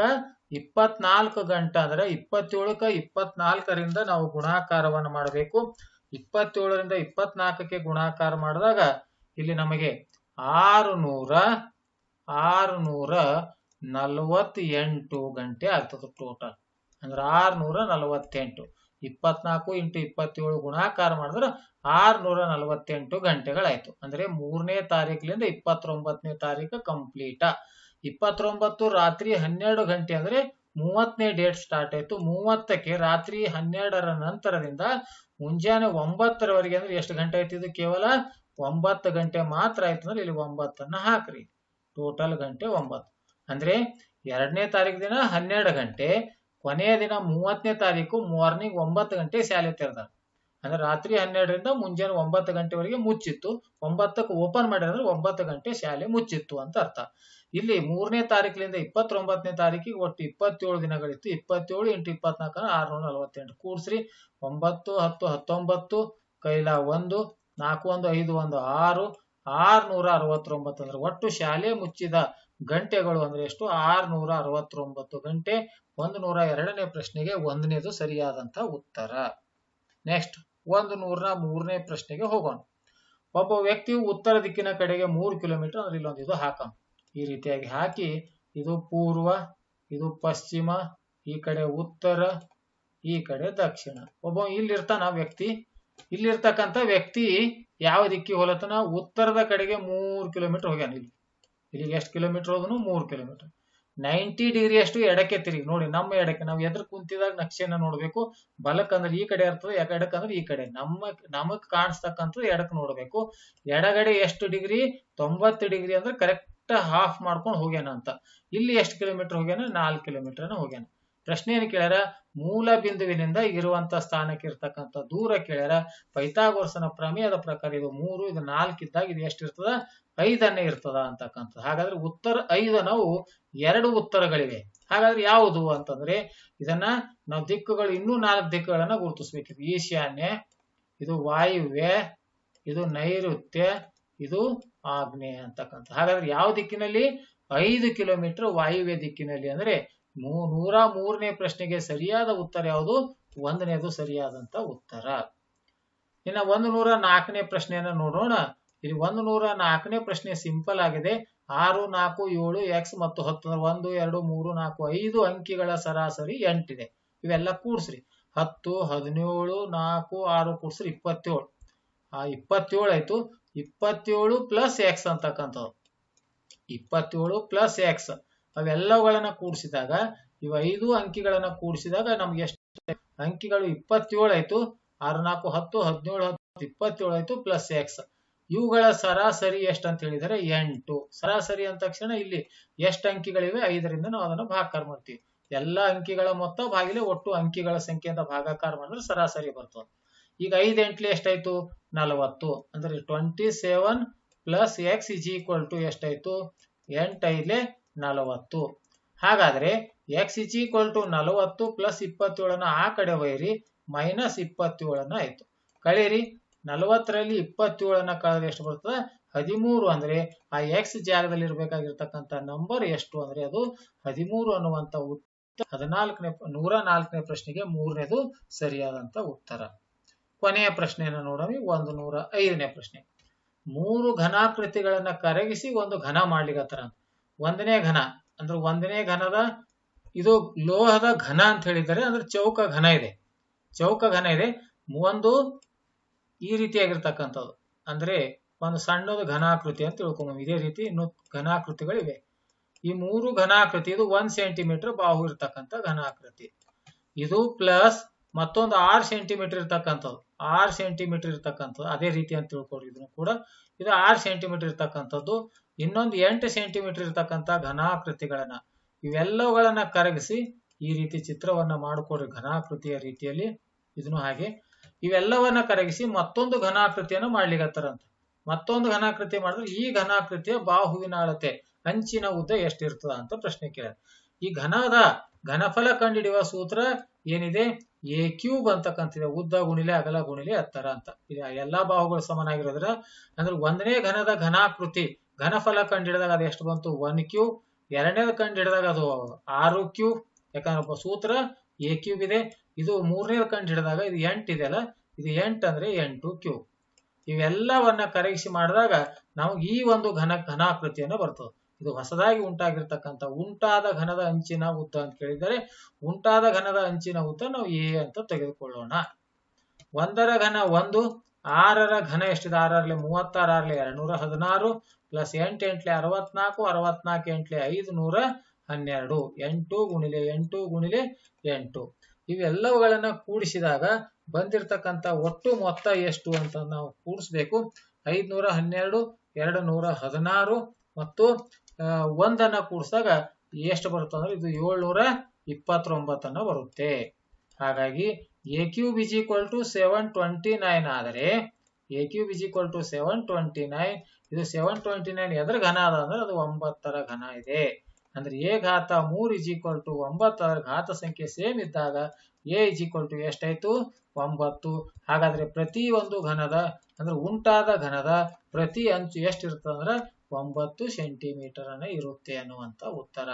ಇಪ್ಪತ್ನಾಲ್ಕು ಗಂಟೆ ಅಂದ್ರೆ ಇಪ್ಪತ್ತೇಳಕ್ಕ ಇಪ್ಪತ್ನಾಲ್ಕರಿಂದ ನಾವು ಗುಣಾಕಾರವನ್ನು ಮಾಡಬೇಕು. ಇಪ್ಪತ್ತೇಳರಿಂದ ಇಪ್ಪತ್ನಾಲ್ಕಕ್ಕೆ ಗುಣಾಕಾರ ಮಾಡಿದಾಗ ಇಲ್ಲಿ ನಮಗೆ ಆರು ನೂರ ಆರು ನೂರ ನಲವತ್ತೆಂಟು ಗಂಟೆ ಆಗ್ತದೆ ಟೋಟಲ್ ಅಂದ್ರೆ ಆರುನೂರ ನಲವತ್ತೆಂಟು. ಇಪ್ಪತ್ನಾಲ್ಕು ಇಂಟು ಇಪ್ಪತ್ತೇಳು ಗುಣಾಕಾರ ಮಾಡಿದ್ರೆ ಆರುನೂರ ನಲವತ್ತೆಂಟು ಗಂಟೆಗಳಾಯ್ತು. ಅಂದ್ರೆ ಮೂರನೇ ತಾರೀಕಿನಿಂದ ಇಪ್ಪತ್ತೊಂಬತ್ತನೇ ತಾರೀಕು ಕಂಪ್ಲೀಟ ಇಪ್ಪತ್ತೊಂಬತ್ತು ರಾತ್ರಿ ಹನ್ನೆರಡು ಗಂಟೆ ಅಂದ್ರೆ ಮೂವತ್ತನೇ ಡೇಟ್ ಸ್ಟಾರ್ಟ್ ಆಯ್ತು. ಮೂವತ್ತಕ್ಕೆ ರಾತ್ರಿ ಹನ್ನೆರಡರ ನಂತರದಿಂದ ಮುಂಜಾನೆ ಒಂಬತ್ತರವರೆಗೆ ಅಂದ್ರೆ ಎಷ್ಟು ಗಂಟೆ ಆಯ್ತು ಇದು ಕೇವಲ? ಒಂಬತ್ತು ಗಂಟೆ ಮಾತ್ರ ಆಯ್ತು ಅಂದ್ರೆ ಇಲ್ಲಿ ಒಂಬತ್ತನ್ನ ಹಾಕ್ರಿ. ಟೋಟಲ್ ಗಂಟೆ ಒಂಬತ್ತು. ಅಂದ್ರೆ ಎರಡನೇ ತಾರೀಕು ದಿನ ಹನ್ನೆರಡು ಗಂಟೆ, ಕೊನೆಯ ದಿನ ಮೂವತ್ತನೇ ತಾರೀಕು ಮಾರ್ನಿಂಗ್ ಒಂಬತ್ತು ಗಂಟೆ ಶಾಲೆ ತೆರೆದ. ಅಂದ್ರೆ ರಾತ್ರಿ ಹನ್ನೆರಡರಿಂದ ಮುಂಜಾನೆ ಒಂಬತ್ತು ಗಂಟೆವರೆಗೆ ಮುಚ್ಚಿತ್ತು. ಒಂಬತ್ತಕ್ಕೆ ಓಪನ್ ಮಾಡಿದ್ರೆ ಒಂಬತ್ತು ಗಂಟೆ ಶಾಲೆ ಮುಚ್ಚಿತ್ತು ಅಂತ ಅರ್ಥ. ಇಲ್ಲಿ ಮೂರನೇ ತಾರೀಕಿನಿಂದ ಇಪ್ಪತ್ತೊಂಬತ್ತನೇ ತಾರೀಕಿಗೆ ಒಟ್ಟು ಇಪ್ಪತ್ತೇಳು ದಿನಗಳಿತ್ತು. ಇಪ್ಪತ್ತೇಳು ಇಂಟು ಇಪ್ಪತ್ನಾಲ್ಕು ಆರುನೂರ ನಲವತ್ತೆಂಟು. ಕೂಡಿಸ್ರಿ. ಒಂಬತ್ತು, ಹತ್ತು, ಹತ್ತೊಂಬತ್ತು, ಕೈಲ ಒಂದು, ನಾಲ್ಕು ಒಂದು, ಐದು ಒಂದು, ಆರು, ಆರುನೂರ ಅರವತ್ತೊಂಬತ್ತು ಅಂದ್ರೆ ಒಟ್ಟು ಶಾಲೆ ಮುಚ್ಚಿದ ಗಂಟೆಗಳು ಅಂದ್ರೆ ಎಷ್ಟು? ಆರ್ನೂರ ಅರವತ್ತೊಂಬತ್ತು ಗಂಟೆ ಒಂದು ನೂರ ಎರಡನೇ ಪ್ರಶ್ನೆಗೆ ಒಂದನೇದು ಸರಿಯಾದಂತ ಉತ್ತರ. ನೆಕ್ಸ್ಟ್ ಒಂದು ನೂರ ಮೂರನೇ ಪ್ರಶ್ನೆಗೆ ಹೋಗೋಣ. ಒಬ್ಬ ವ್ಯಕ್ತಿಯು ಉತ್ತರ ದಿಕ್ಕಿನ ಕಡೆಗೆ ಮೂರು ಕಿಲೋಮೀಟರ್ ಅಂದ್ರೆ ಇಲ್ಲೊಂದು ಇದು ಹಾಕಂ ಈ ರೀತಿಯಾಗಿ ಹಾಕಿ, ಇದು ಪೂರ್ವ, ಇದು ಪಶ್ಚಿಮ, ಈ ಕಡೆ ಉತ್ತರ, ಈ ಕಡೆ ದಕ್ಷಿಣ. ಒಬ್ಬ ಇಲ್ಲಿರ್ತಾನ ವ್ಯಕ್ತಿ, ಇಲ್ಲಿರ್ತಕ್ಕಂಥ ವ್ಯಕ್ತಿ ಯಾವ ದಿಕ್ಕಿ ಹೋಲತನ ಉತ್ತರದ ಕಡೆಗೆ ಮೂರು ಕಿಲೋಮೀಟರ್ ಹೋಗ್ಯಾನ ಇಲ್ಲಿ. ಇಲ್ಲಿಗೆ ಎಷ್ಟು ಕಿಲೋಮೀಟರ್ ಹೋದನು? ಮೂರು ಕಿಲೋಮೀಟರ್. ನೈಂಟಿ ಡಿಗ್ರಿ ಅಷ್ಟು ಎಡಕ್ಕೆ ತಿರುಗಿ. ನೋಡಿ, ನಮ್ಮ ಎಡಕ್ಕೆ. ನಾವು ಎದುರು ಕುಂತಿದಾಗ ನಕ್ಷೆಯನ್ನ ನೋಡಬೇಕು. ಬಲಕ್ಕಂದ್ರೆ ಈ ಕಡೆ ಇರ್ತದೆ ಎಡಕ್ಕಂದ್ರೆ ಈ ಕಡೆ. ನಮ್ಮ, ನಮಗ್ ಕಾಣಿಸ್ತಕ್ಕಂಥದ್ದು ಎಡಕ್ಕೆ ನೋಡಬೇಕು. ಎಡಗಡೆ ಎಷ್ಟು ಡಿಗ್ರಿ? ತೊಂಬತ್ತು ಡಿಗ್ರಿ ಅಂದ್ರೆ ಕರೆಕ್ಟ್ ಹಾಫ್ ಮಾಡ್ಕೊಂಡು ಹೋಗ್ಯಾನ ಅಂತ. ಇಲ್ಲಿ ಎಷ್ಟು ಕಿಲೋಮೀಟರ್ ಹೋಗ್ಯಾನ? ನಾಲ್ಕು ಕಿಲೋಮೀಟರ್ನ ಹೋಗ್ಯಾನ. ಪ್ರಶ್ನೆ ಏನು ಕೇಳ್ಯಾರ? ಮೂಲ ಬಿಂದುವಿನಿಂದ ಇರುವಂತ ಸ್ಥಾನಕ್ಕೆ ಇರ್ತಕ್ಕಂಥ ದೂರ ಕೇಳ್ಯಾರ. ಪೈತಾಗೋರ್ಸನ ಪ್ರಮೇಯದ ಪ್ರಕಾರ ಇದು ಮೂರು, ಇದು ನಾಲ್ಕು ಇದ್ದಾಗ ಇದು ಎಷ್ಟು ಇರ್ತದ? ಐದನ್ನೇ ಇರ್ತದ ಅಂತಕ್ಕಂಥದ್ದು. ಹಾಗಾದ್ರೆ ಉತ್ತರ ಐದು ನಾವು ಎರಡು ಉತ್ತರಗಳಿವೆ. ಹಾಗಾದ್ರೆ ಯಾವುದು ಅಂತಂದ್ರೆ ಇದನ್ನ ನಾವು ದಿಕ್ಕುಗಳು ಇನ್ನೂ ನಾಲ್ಕು ದಿಕ್ಕುಗಳನ್ನ ಗುರುತಿಸ್ಬೇಕಿತ್ತು. ಈಶಾನ್ಯ, ಇದು ವಾಯುವ್ಯ, ಇದು ನೈಋತ್ಯ, ಇದು ಆಗ್ನೇಯ ಅಂತಕ್ಕಂಥ ಹಾಗಾದ್ರೆ ಯಾವ ದಿಕ್ಕಿನಲ್ಲಿ? ಐದು ಕಿಲೋಮೀಟರ್ ವಾಯುವ್ಯ ದಿಕ್ಕಿನಲ್ಲಿ ಅಂದ್ರೆ ನೂರ ಮೂರನೇ ಪ್ರಶ್ನೆಗೆ ಸರಿಯಾದ ಉತ್ತರ ಯಾವುದು? ಒಂದನೇದು ಸರಿಯಾದಂತ ಉತ್ತರ. ಇನ್ನ ಒಂದು ನೂರ ನಾಲ್ಕನೇ ಪ್ರಶ್ನೆಯನ್ನ ನೋಡೋಣ. ಇಲ್ಲಿ ಒಂದು ನೂರ ನಾಲ್ಕನೇ ಪ್ರಶ್ನೆ ಸಿಂಪಲ್ ಆಗಿದೆ. ಆರು, ನಾಲ್ಕು, ಏಳು, ಎಕ್ಸ್ ಮತ್ತು ಹತ್ತು ಒಂದು, ಎರಡು, ಮೂರು, ನಾಲ್ಕು, ಐದು ಅಂಕಿಗಳ ಸರಾಸರಿ ಎಂಟಿದೆ. ಇವೆಲ್ಲ ಕೂಡ್ಸ್ರಿ. ಹತ್ತು, ಹದಿನೇಳು, ನಾಲ್ಕು, ಆರು ಕೂಡ್ಸ್ರಿ, ಇಪ್ಪತ್ತೇಳು. ಆ ಇಪ್ಪತ್ತೇಳು ಆಯ್ತು. ಇಪ್ಪತ್ತೇಳು ಪ್ಲಸ್ ಎಕ್ಸ್ ಅಂತಕ್ಕಂಥದ್ದು ಇಪ್ಪತ್ತೇಳು ಪ್ಲಸ್ ಎಕ್ಸ್ ಅವೆಲ್ಲವುಗಳನ್ನ ಕೂಡಿಸಿದಾಗ, ಇವ ಐದು ಅಂಕಿಗಳನ್ನ ಕೂಡಿಸಿದಾಗ ನಮ್ಗೆ ಎಷ್ಟು ಅಂಕಿಗಳು? ಇಪ್ಪತ್ತೇಳು ಆಯ್ತು. ಆರು ನಾಲ್ಕು ಹತ್ತು, ಹದಿನೇಳು ಹತ್ತು, ಇಪ್ಪತ್ತೇಳು ಆಯ್ತು ಪ್ಲಸ್ ಎಕ್ಸ್ ಇವುಗಳ ಸರಾಸರಿ ಎಷ್ಟು ಅಂತ ಹೇಳಿದರೆ ಎಂಟು. ಸರಾಸರಿ ಅಂದ ತಕ್ಷಣ ಇಲ್ಲಿ ಎಷ್ಟು ಅಂಕಿಗಳಿವೆ? ಐದರಿಂದ ನಾವು ಅದನ್ನು ಭಾಗಾಕಾರ ಮಾಡ್ತೀವಿ. ಎಲ್ಲ ಅಂಕಿಗಳ ಮೊತ್ತ ಭಾಗಿಲೆ ಒಟ್ಟು ಅಂಕಿಗಳ ಸಂಖ್ಯೆಯಿಂದ ಭಾಗಾಕಾರ ಮಾಡಿದ್ರೆ ಸರಾಸರಿ ಬರ್ತದೆ. ಈಗ ಐದು ಎಂಟ್ಲಿ ಎಷ್ಟಾಯ್ತು? ನಲವತ್ತು. ಅಂದ್ರೆ twenty seven plus X is equal to ಎಷ್ಟಾಯ್ತು ಎಂಟೈಲೆ ನಲವತ್ತು. ಹಾಗಾದ್ರೆ ಎಕ್ಸ್ ಇಸ್ ಈಕ್ವಲ್ ಟು ನಲವತ್ತು ಪ್ಲಸ್ ಇಪ್ಪತ್ತೇಳನ ಆ ಕಡೆ ಒಯ್ಯಿರಿ ಮೈನಸ್ ಇಪ್ಪತ್ತೇಳನ ಆಯ್ತು. ಕಳೀರಿ, ನಲವತ್ತರಲ್ಲಿ ಇಪ್ಪತ್ತೇಳನ ಕಳೆದ್ರೆ ಎಷ್ಟು ಬರ್ತದೆ? ಹದಿಮೂರು ಅಂದ್ರೆ ಆ ಎಕ್ಸ್ ಜಾಗದಲ್ಲಿ ಇರ್ಬೇಕಾಗಿರ್ತಕ್ಕಂಥ ನಂಬರ್ ಎಷ್ಟು ಅಂದ್ರೆ ಅದು ಹದಿಮೂರು ಅನ್ನುವಂತ ಉತ್ತರ, ಹದಿನಾಲ್ಕನೇ, ನೂರ ನಾಲ್ಕನೇ ಪ್ರಶ್ನೆಗೆ ಮೂರನೇದು ಸರಿಯಾದಂತ ಉತ್ತರ. ಕೊನೆಯ ಪ್ರಶ್ನೆಯನ್ನ ನೋಡೋಣ. ಒಂದು ನೂರ ಐದನೇ ಪ್ರಶ್ನೆ. ಮೂರು ಘನಾಕೃತಿಗಳನ್ನ ಕರಗಿಸಿ ಒಂದು ಘನ ಮಾಡ್ಲಿಕ್ಕೆ ಒಂದನೇ ಘನ. ಅಂದ್ರೆ ಒಂದನೇ ಘನದ ಇದು ಲೋಹದ ಘನ ಅಂತ ಹೇಳಿದ್ದಾರೆ. ಅಂದ್ರೆ ಚೌಕ ಘನ ಇದೆ. ಚೌಕ ಘನ ಇದೆ. ಒಂದು ಈ ರೀತಿಯಾಗಿರ್ತಕ್ಕಂಥದ್ದು. ಅಂದ್ರೆ ಒಂದು ಸಣ್ಣದು ಘನಾಕೃತಿ ಅಂತ ತಿಳ್ಕೊಂಬ ಇದೇ ರೀತಿ ಇನ್ನು ಘನಾಕೃತಿಗಳಿವೆ. ಈ ಮೂರು ಘನಾಕೃತಿ, ಇದು ಒಂದ್ ಸೆಂಟಿಮೀಟರ್ ಬಾಹು ಇರ್ತಕ್ಕಂಥ ಘನಾಕೃತಿ. ಇದು ಪ್ಲಸ್ ಮತ್ತೊಂದು ಆರು ಸೆಂಟಿಮೀಟರ್ ಇರ್ತಕ್ಕಂಥದ್ದು. ಆರು ಸೆಂಟಿಮೀಟರ್ ಇರ್ತಕ್ಕಂಥದ್ದು, ಅದೇ ರೀತಿ ಅಂತ ಇದನ್ನು ಕೂಡ. ಇದು ಆರ್ ಸೆಂಟಿಮೀಟರ್ ಇರ್ತಕ್ಕಂಥದ್ದು, ಇನ್ನೊಂದು ಎಂಟು ಸೆಂಟಿಮೀಟರ್ ಇರ್ತಕ್ಕಂಥ ಘನಾಕೃತಿಗಳನ್ನ. ಇವೆಲ್ಲವುಗಳನ್ನ ಕರಗಿಸಿ ಈ ರೀತಿ ಚಿತ್ರವನ್ನ ಮಾಡಿಕೊಡ್ರಿ ಘನಾಕೃತಿಯ ರೀತಿಯಲ್ಲಿ ಇದನ್ನು ಹಾಗೆ. ಇವೆಲ್ಲವನ್ನ ಕರಗಿಸಿ ಮತ್ತೊಂದು ಘನಾಕೃತಿಯನ್ನು ಮಾಡ್ಲಿಕತ್ತಾರಂತ. ಮತ್ತೊಂದು ಘನಾಕೃತಿ ಮಾಡಿದ್ರೆ ಈ ಘನಾಕೃತಿಯ ಬಾಹುವಿನ ಅಳತೆ, ಅಂಚಿನ ಉದ್ದ ಎಷ್ಟಿರ್ತದ ಅಂತ ಪ್ರಶ್ನೆ ಕೇಳ ಈ ಘನದ ಘನಫಲ ಕಂಡಿಡಿಯುವ ಸೂತ್ರ ಏನಿದೆ? ಎ ಕ್ಯೂಬ್ ಅಂತಕ್ಕಂಥದ್ದು ಉದ್ದ ಗುಣಿಲೆ ಅಗಲ ಗುಣಿಲೆ ಎತ್ತರ ಅಂತ. ಎಲ್ಲಾ ಬಾಹುಗಳು ಸಮನಾಗಿರೋದ್ರ ಅಂದ್ರೆ ಒಂದನೇ ಘನದ ಘನಾಕೃತಿ, ಘನಫಲ ಕಂಡು ಹಿಡಿದಾಗ ಅದು ಎಷ್ಟು ಬಂತು? ಒನ್ ಕ್ಯೂ ಕಂಡು ಹಿಡಿದಾಗ ಅದು ಆರು ಕ್ಯೂ ಯಾಕಂದ್ರೆ ಸೂತ್ರ ಎ ಕ್ಯೂಬ್ ಇದೆ. ಇದು ಮೂರನೇದು ಕಂಡು ಹಿಡಿದಾಗ ಇದು ಎಂಟು ಇದೆಯಲ್ಲ ಇದು ಎಂಟು ಅಂದ್ರೆ ಎಂಟು ಕ್ಯೂ ಇವೆಲ್ಲವನ್ನ ಕರಗಿಸಿ ಮಾಡಿದಾಗ ನಾವು ಈ ಒಂದು ಘನ ಘನಾಕೃತಿಯನ್ನು ಬರ್ತದೆ. ಇದು ಹೊಸದಾಗಿ ಉಂಟಾಗಿರ್ತಕ್ಕಂಥ ಉಂಟಾದ ಘನದ ಅಂಚಿನ ಉದ್ದ ಅಂತ ಕೇಳಿದರೆ, ಉಂಟಾದ ಘನದ ಅಂಚಿನ ಉದ್ದ ನಾವು ಎ ಅಂತ ತೆಗೆದುಕೊಳ್ಳೋಣ. ಒಂದರ ಘನ ಒಂದು, ಆರರ ಘನ ಎಷ್ಟಿದೆ? ಆರರಲ್ಲಿ ಮೂವತ್ತಾರಲ್ಲಿ ಎರಡ್ನೂರ ಹದಿನಾರು, ಪ್ಲಸ್ ಎಂಟು, ಎಂಟ್ಲೆ ಅರವತ್ನಾಲ್ಕು ಅರವತ್ನಾಲ್ಕು, ಎಂಟ್ಲೆ ಐದು ನೂರ ಹನ್ನೆರಡು. ಎಂಟು ಗುಣಿಲೆ ಎಂಟು ಗುಣಿಲೆ ಎಂಟು. ಇವೆಲ್ಲವುಗಳನ್ನ ಕೂಡಿಸಿದಾಗ ಬಂದಿರತಕ್ಕಂತ ಒಟ್ಟು ಮೊತ್ತ ಎಷ್ಟು ಅಂತ ನಾವು ಕೂಡಿಸ್ಬೇಕು? ಐದ್ನೂರ ಹನ್ನೆರಡು ಎರಡು ನೂರ ಹದಿನಾರು ಮತ್ತು ಒಂದನ್ನ ಕೂಡಿಸಿದಾಗ ಎಷ್ಟು ಬರುತ್ತೆ ಅಂದ್ರೆ ಇದು ಏಳ್ನೂರ ಇಪ್ಪತ್ತೊಂಬತ್ತನ್ನ ಬರುತ್ತೆ. ಹಾಗಾಗಿ A cube is equal to seven twenty nine ಆದರೆ A cube is equal to seven twenty nine ಇದು ಸೆವೆನ್ ಟ್ವೆಂಟಿ ನೈನ್ ಎದ್ರ ಘನ ಅದ ಅಂದ್ರೆ ಅದು ಒಂಬತ್ತರ ಘನ ಇದೆ. ಅಂದ್ರೆ ಎ ಘಾತ ಮೂರ್ ಇಸ್ ಈಕ್ವಲ್ ಟು ಒಂಬತ್ತರ ಘಾತ ಸಂಖ್ಯೆ ಸೇಮ್ ಇದ್ದಾಗ ಎ ಇಸ್ ಈಕ್ವಲ್ ಟು ಎಷ್ಟಾಯ್ತು? ಒಂಬತ್ತು. ಹಾಗಾದ್ರೆ ಪ್ರತಿ ಒಂದು ಘನದ, ಅಂದ್ರೆ ಉಂಟಾದ ಘನದ ಪ್ರತಿ ಅಂಚು ಎಷ್ಟಿರ್ತದೆ ಅಂದ್ರೆ ಒಂಬತ್ತು ಸೆಂಟಿಮೀಟರ್ ಅನ್ನ ಇರುತ್ತೆ ಅನ್ನುವಂತ ಉತ್ತರ.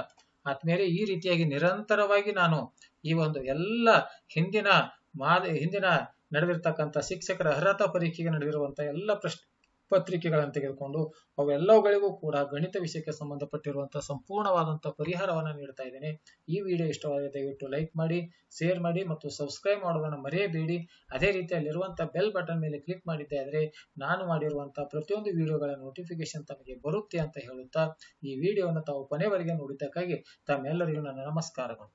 ಆದ್ಮೇಲೆ ಈ ರೀತಿಯಾಗಿ ನಿರಂತರವಾಗಿ ನಾನು ಈ ಒಂದು ಎಲ್ಲ ಹಿಂದಿನ ಮಾದ, ಹಿಂದಿನ ನಡೆದಿರ್ತಕ್ಕಂಥ ಶಿಕ್ಷಕರ ಅರ್ಹತಾ ಪರೀಕ್ಷೆಗೆ ನಡೆದಿರುವಂತ ಎಲ್ಲ ಪ್ರಶ್ನೆ ಪತ್ರಿಕೆಗಳನ್ನು ತೆಗೆದುಕೊಂಡು ಅವೆಲ್ಲವುಗಳಿಗೂ ಕೂಡ ಗಣಿತ ವಿಷಯಕ್ಕೆ ಸಂಬಂಧಪಟ್ಟಿರುವಂತಹ ಸಂಪೂರ್ಣವಾದಂತಹ ಪರಿಹಾರವನ್ನು ನೀಡ್ತಾ ಇದ್ದೇನೆ. ಈ ವಿಡಿಯೋ ಇಷ್ಟವಾದರೆ ದಯವಿಟ್ಟು ಲೈಕ್ ಮಾಡಿ, ಶೇರ್ ಮಾಡಿ ಮತ್ತು ಸಬ್ಸ್ಕ್ರೈಬ್ ಮಾಡೋದನ್ನು ಮರೆಯಬೇಡಿ. ಅದೇ ರೀತಿ ಅಲ್ಲಿರುವಂತಹ ಬೆಲ್ ಬಟನ್ ಮೇಲೆ ಕ್ಲಿಕ್ ಮಾಡಿದ್ದೆ ಆದರೆ ನಾನು ಮಾಡಿರುವಂತಹ ಪ್ರತಿಯೊಂದು ವಿಡಿಯೋಗಳ ನೋಟಿಫಿಕೇಶನ್ ತಮಗೆ ಬರುತ್ತೆ ಅಂತ ಹೇಳುತ್ತಾ ಈ ವಿಡಿಯೋವನ್ನು ತಾವು ಕೊನೆವರೆಗೆ ನೋಡಿದ್ದಕ್ಕಾಗಿ ತಮ್ಮೆಲ್ಲರಿಗೂ ನನ್ನ ನಮಸ್ಕಾರಗಳು.